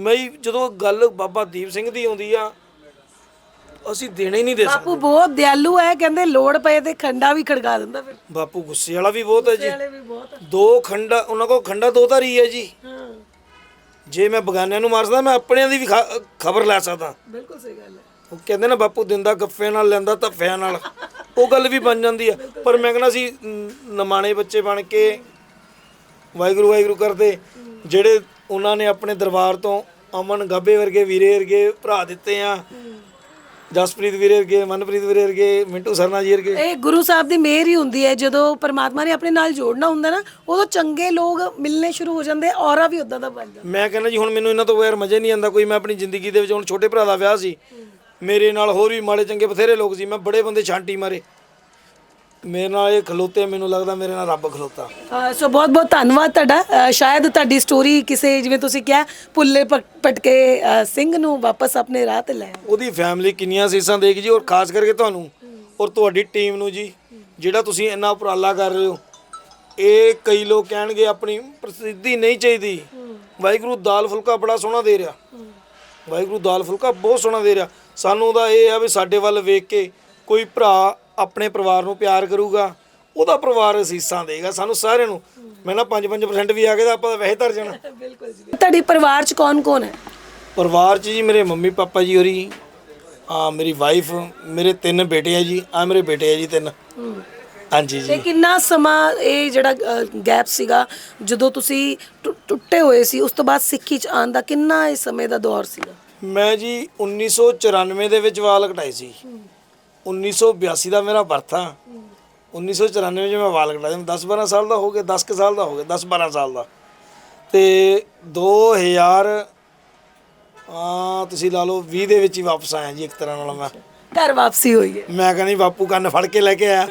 ਮੈਂ ਜਦੋਂ ਗੱਲ ਬਾਬਾ ਦੀਪ ਸਿੰਘ ਦੀ ਆਉਂਦੀ ਆ ਅਸੀਂ ਦੇਣੇ ਹੀ ਨਹੀਂ ਦੇ ਸਕਦੇ। ਬਾਪੂ ਬਹੁਤ ਦਿਆਲੂ ਹੈ ਕਹਿੰਦੇ ਲੋੜ ਪਏ ਤੇ ਖੰਡਾ ਵੀ ਖੜਕਾ ਦਿੰਦਾ ਫਿਰ। ਬਾਪੂ ਗੁੱਸੇ ਵਾਲਾ ਵੀ ਬਹੁਤ ਹੈ ਜੀ। ਵਾਲੇ ਵੀ ਬਹੁਤ ਦੋ ਖੰਡਾ ਉਹਨਾਂ ਕੋਲ ਖੰਡਾ ਦੋ ਧਾਰੀ ਹੈ ਜੀ। ਹਾਂ। ਜੇ ਮੈਂ ਬਗਾਨਿਆਂ ਨੂੰ ਮਾਰ ਸਕਦਾ ਮੈਂ ਆਪਣਿਆਂ ਦੀ ਵੀ ਖਬਰ ਲੈ ਸਕਦਾ। ਬਿਲਕੁਲ ਸਹੀ ਗੱਲ ਹੈ ਉਹ ਕਹਿੰਦੇ ਨਾ ਬਾਪੂ ਦਿੰਦਾ ਗੱਫੇ ਨਾਲ ਲੈਂਦਾ ਧੱਫਿਆਂ ਨਾਲ। ਉਹ ਗੱਲ ਵੀ ਬਣ ਜਾਂਦੀ ਆ। ਪਰ ਮੈਂ ਕਹਿੰਦਾ ਸੀ ਨ- ਨਮਾਣੇ ਬੱਚੇ ਬਣ ਕੇ ਵਾਹਿਗੁਰੂ ਵਾਹਿਗੁਰੂ ਕਰਦੇ। ਜਿਹੜੇ ਉਹਨਾਂ ਨੇ ਆਪਣੇ ਦਰਬਾਰ ਤੋਂ ਅਮਨ ਗਾਬੇ ਵਰਗੇ ਵੀਰੇ ਵਰਗੇ ਭਰਾ ਦਿੱਤੇ ਆ। ਜਸਪ੍ਰੀਤ ਵੀਰੇ ਵਰਗੇ ਮਨਪ੍ਰੀਤ ਵੀਰੇ ਵਰਗੇ ਮਿੰਟੂ ਸਰਨਾ ਜੀ ਵਰਗੇ। ਇਹ ਗੁਰੂ ਸਾਹਿਬ ਦੀ ਮਿਹਰ ਹੀ ਹੁੰਦੀ ਹੈ। ਜਦੋਂ ਪਰਮਾਤਮਾ ਨੇ ਆਪਣੇ ਨਾਲ ਜੋੜਨਾ ਹੁੰਦਾ ਨਾ ਉਦੋਂ ਚੰਗੇ ਲੋਕ ਮਿਲਨੇ ਸ਼ੁਰੂ ਹੋ ਜਾਂਦੇ ਔਰਾ ਵੀ ਉਦਾਂ ਦਾ ਬਣ ਜਾਂਦਾ। ਮੈਂ ਕਹਿੰਦਾ ਜੀ ਹੁਣ ਮੈਨੂੰ ਇਹਨਾਂ ਤੋਂ ਬਗੈਰ ਮਜ਼ਾ ਨਹੀਂ ਆਉਂਦਾ। ਕੋਈ ਮੈਂ ਆਪਣੀ ਜ਼ਿੰਦਗੀ ਦੇ ਵਿੱਚ ਹੁਣ ਛੋਟੇ ਭਰਾ ਦਾ ਵਿਆਹ ਸੀ। ਮੇਰੇ ਨਾਲ ਹੋਰ ਵੀ ਮਾੜੇ ਚੰਗੇ ਬਥੇਰੇ ਲੋਕ ਸੀ। ਮੈਂ ਬੜੇ ਬੰਦੇ ਛਾਂਟੀ ਮਾਰੇ। ਮੇਰੇ ਨਾਲ ਇਹ ਖਲੋਤੇ ਮੈਨੂੰ ਲੱਗਦਾ ਮੇਰੇ ਨਾਲ ਰੱਬ ਖਲੋਤਾ। ਸੋ ਬਹੁਤ ਬਹੁਤ ਧੰਨਵਾਦ ਤੁਹਾਡਾ। ਸ਼ਾਇਦ ਤੁਹਾਡੀ ਸਟੋਰੀ ਕਿਸੇ ਜਿਵੇਂ ਤੁਸੀਂ ਕਿਹਾ ਪੁੱਲੇ ਪਟਕੇ ਸਿੰਘ ਨੂੰ ਵਾਪਸ ਆਪਣੇ ਰਾਹ ਤੇ ਲੈ। ਉਹਦੀ ਫੈਮਿਲੀ ਕਿੰਨੀਆਂ ਸੀਸਾਂ ਦੇਗੀ ਜੀ ਔਰ ਖਾਸ ਕਰਕੇ ਤੁਹਾਨੂੰ ਔਰ ਤੁਹਾਡੀ ਟੀਮ ਨੂੰ ਜੀ ਜਿਹੜਾ ਤੁਸੀਂ ਇੰਨਾ ਉਪਰਾਲਾ ਕਰ ਰਹੇ ਹੋ। ਇਹ ਕਈ ਲੋਕ ਕਹਿਣਗੇ ਆਪਣੀ ਪ੍ਰਸਿੱਧੀ ਨਹੀਂ ਚਾਹੀਦੀ। ਵਾਹਿਗੁਰੂ ਦਾਲ ਫੁਲਕਾ ਬੜਾ ਸੋਹਣਾ ਦੇ ਰਿਹਾ। ਵਾਹਿਗੁਰੂ ਦਾਲ ਫੁਲਕਾ ਬਹੁਤ ਸੋਹਣਾ ਦੇ ਰਿਹਾ। ਸਾਨੂੰ ਤਾਂ ਇਹ ਆ ਵੀ ਸਾਡੇ ਵੱਲ ਵੇਖ ਕੇ ਕੋਈ ਭਰਾ ਆਪਣੇ ਪਰਿਵਾਰ ਨੂੰ ਪਿਆਰ ਕਰੂਗਾ ਉਹਦਾ ਪਰਿਵਾਰ ਅਸੀਸਾਂ ਦੇਗਾ ਸਾਨੂੰ ਸਾਰਿਆਂ ਨੂੰ। ਮੈਂ ਨਾ 5-5% ਵੀ ਆ ਗਏ ਤਾਂ ਆਪਾਂ ਤਾਂ ਵੈਸੇ ਧਰ ਜਾਣਾ। ਤੁਹਾਡੇ ਪਰਿਵਾਰ ਚ ਕੌਣ ਕੌਣ ਹੈ? ਪਰਿਵਾਰ 'ਚ ਜੀ ਮੇਰੇ ਮੰਮੀ ਪਾਪਾ ਜੀ ਹੋਰੀ ਆ ਮੇਰੀ ਵਾਈਫ ਮੇਰੇ ਤਿੰਨ ਬੇਟੇ ਆ ਜੀ ਆ ਮੇਰੇ ਬੇਟੇ ਆ ਜੀ ਤਿੰਨ। ਹਾਂਜੀ ਤੇ ਜੀ ਕਿੰਨਾ ਸਮਾਂ ਇਹ ਜਿਹੜਾ ਗੈਪ ਸੀਗਾ ਜਦੋਂ ਤੁਸੀਂ ਟੁ- ਟੁੱਟੇ ਹੋਏ ਸੀ ਉਸ ਤੋਂ ਬਾਅਦ ਸਿੱਖੀ ਚ ਆਉਣ ਦਾ ਕਿੰਨਾ ਇਹ ਸਮੇਂ ਦਾ ਦੌਰ ਸੀਗਾ? ਮੈਂ ਜੀ 1994 ਦੇ ਵਿੱਚ ਵਾਲ ਕਟਾਏ ਸੀ। 1982 ਦਾ ਮੇਰਾ ਬਰਥ ਆ। 1994 ਵਿੱਚ ਮੈਂ ਵਾਲ ਕਟਾਏ 10 12 ਸਾਲ ਦਾ ਹੋ ਗਿਆ 10 ਕੁ ਸਾਲ ਦਾ ਹੋ ਗਿਆ 10 12 ਸਾਲ ਦਾ। ਤੇ 2000 ਆ ਤੁਸੀਂ ਲਾ ਲਓ 20 ਦੇ ਵਿੱਚ ਹੀ ਵਾਪਸ ਆਇਆ ਜੀ ਇੱਕ ਤਰ੍ਹਾਂ ਨਾਲ ਮੈਂ। ਘਰ ਵਾਪਸੀ ਹੋਈ ਹੈ। ਮੈਂ ਕਹਿੰਦੀ ਬਾਪੂ ਕੰਨ ਫੜ ਕੇ ਲੈ ਕੇ ਆਇਆ।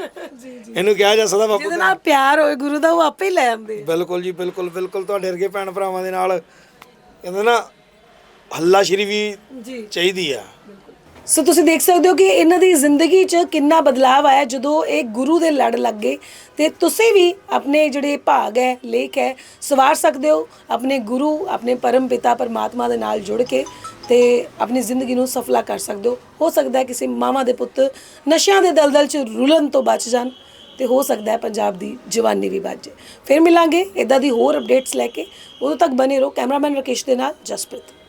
ਇਹਨੂੰ ਕਿਹਾ ਜਾ ਸਕਦਾ ਬਾਪੂ ਜਿਹਦੇ ਨਾਲ ਪਿਆਰ ਹੋਏ ਗੁਰੂ ਦਾ ਉਹ ਆਪੇ ਹੀ ਲੈ ਆਉਂਦੇ। ਬਿਲਕੁਲ ਜੀ ਬਿਲਕੁਲ ਬਿਲਕੁਲ। ਤੁਹਾਡੇ ਵਰਗੇ ਭੈਣ ਭਰਾਵਾਂ ਦੇ ਨਾਲ ਕਹਿੰਦੇ ਨਾ ਹੱਲਾ ਸ਼ਰੀ ਵੀ ਜੀ। ਚਾਹੀਦੀ ਆ। ਸੋ ਤੁਸੀਂ ਦੇਖ ਸਕਦੇ ਹੋ ਕਿ ਇਹਨਾਂ ਦੀ ਜ਼ਿੰਦਗੀ 'ਚ ਕਿੰਨਾ ਬਦਲਾਅ ਆਇਆ ਜਦੋਂ ਇਹ ਗੁਰੂ ਦੇ ਲੜ ਲੱਗੇ ਤੇ ਤੁਸੀਂ ਵੀ ਆਪਣੇ ਜਿਹੜੇ ਭਾਗ ਹੈ, ਲੇਖ ਹੈ, ਸਵਾਰ ਸਕਦੇ ਹੋ ਆਪਣੇ ਗੁਰੂ, ਆਪਣੇ ਪਰਮ ਪਿਤਾ ਪਰਮਾਤਮਾ ਦੇ ਨਾਲ ਜੁੜ ਕੇ ਤੇ ਆਪਣੀ ਜ਼ਿੰਦਗੀ ਨੂੰ ਸਫਲਾ ਕਰ ਸਕਦੇ ਹੋ। ਹੋ ਸਕਦਾ ਹੈ ਕਿਸੇ ਮਾਵਾਂ ਦੇ ਪੁੱਤ ਨਸ਼ਿਆਂ ਦੇ ਦਲਦਲ 'ਚ ਰੁਲਣ ਤੋਂ ਬਚ ਜਾਣ ਤੇ ਹੋ ਸਕਦਾ ਹੈ ਪੰਜਾਬ ਦੀ ਜਵਾਨੀ ਵੀ ਬਚ ਜਾਏ। ਫਿਰ ਮਿਲਾਂਗੇ ਇਦਾਂ ਦੀ ਹੋਰ ਅਪਡੇਟਸ ਲੈ ਕੇ। ਉਦੋਂ ਤੱਕ ਬਨੇ ਰਹੋ ਕੈਮਰਾਮੈਨ ਰਕੇਸ਼ ਦੇ ਨਾਲ ਜਸਪ੍ਰੀਤ।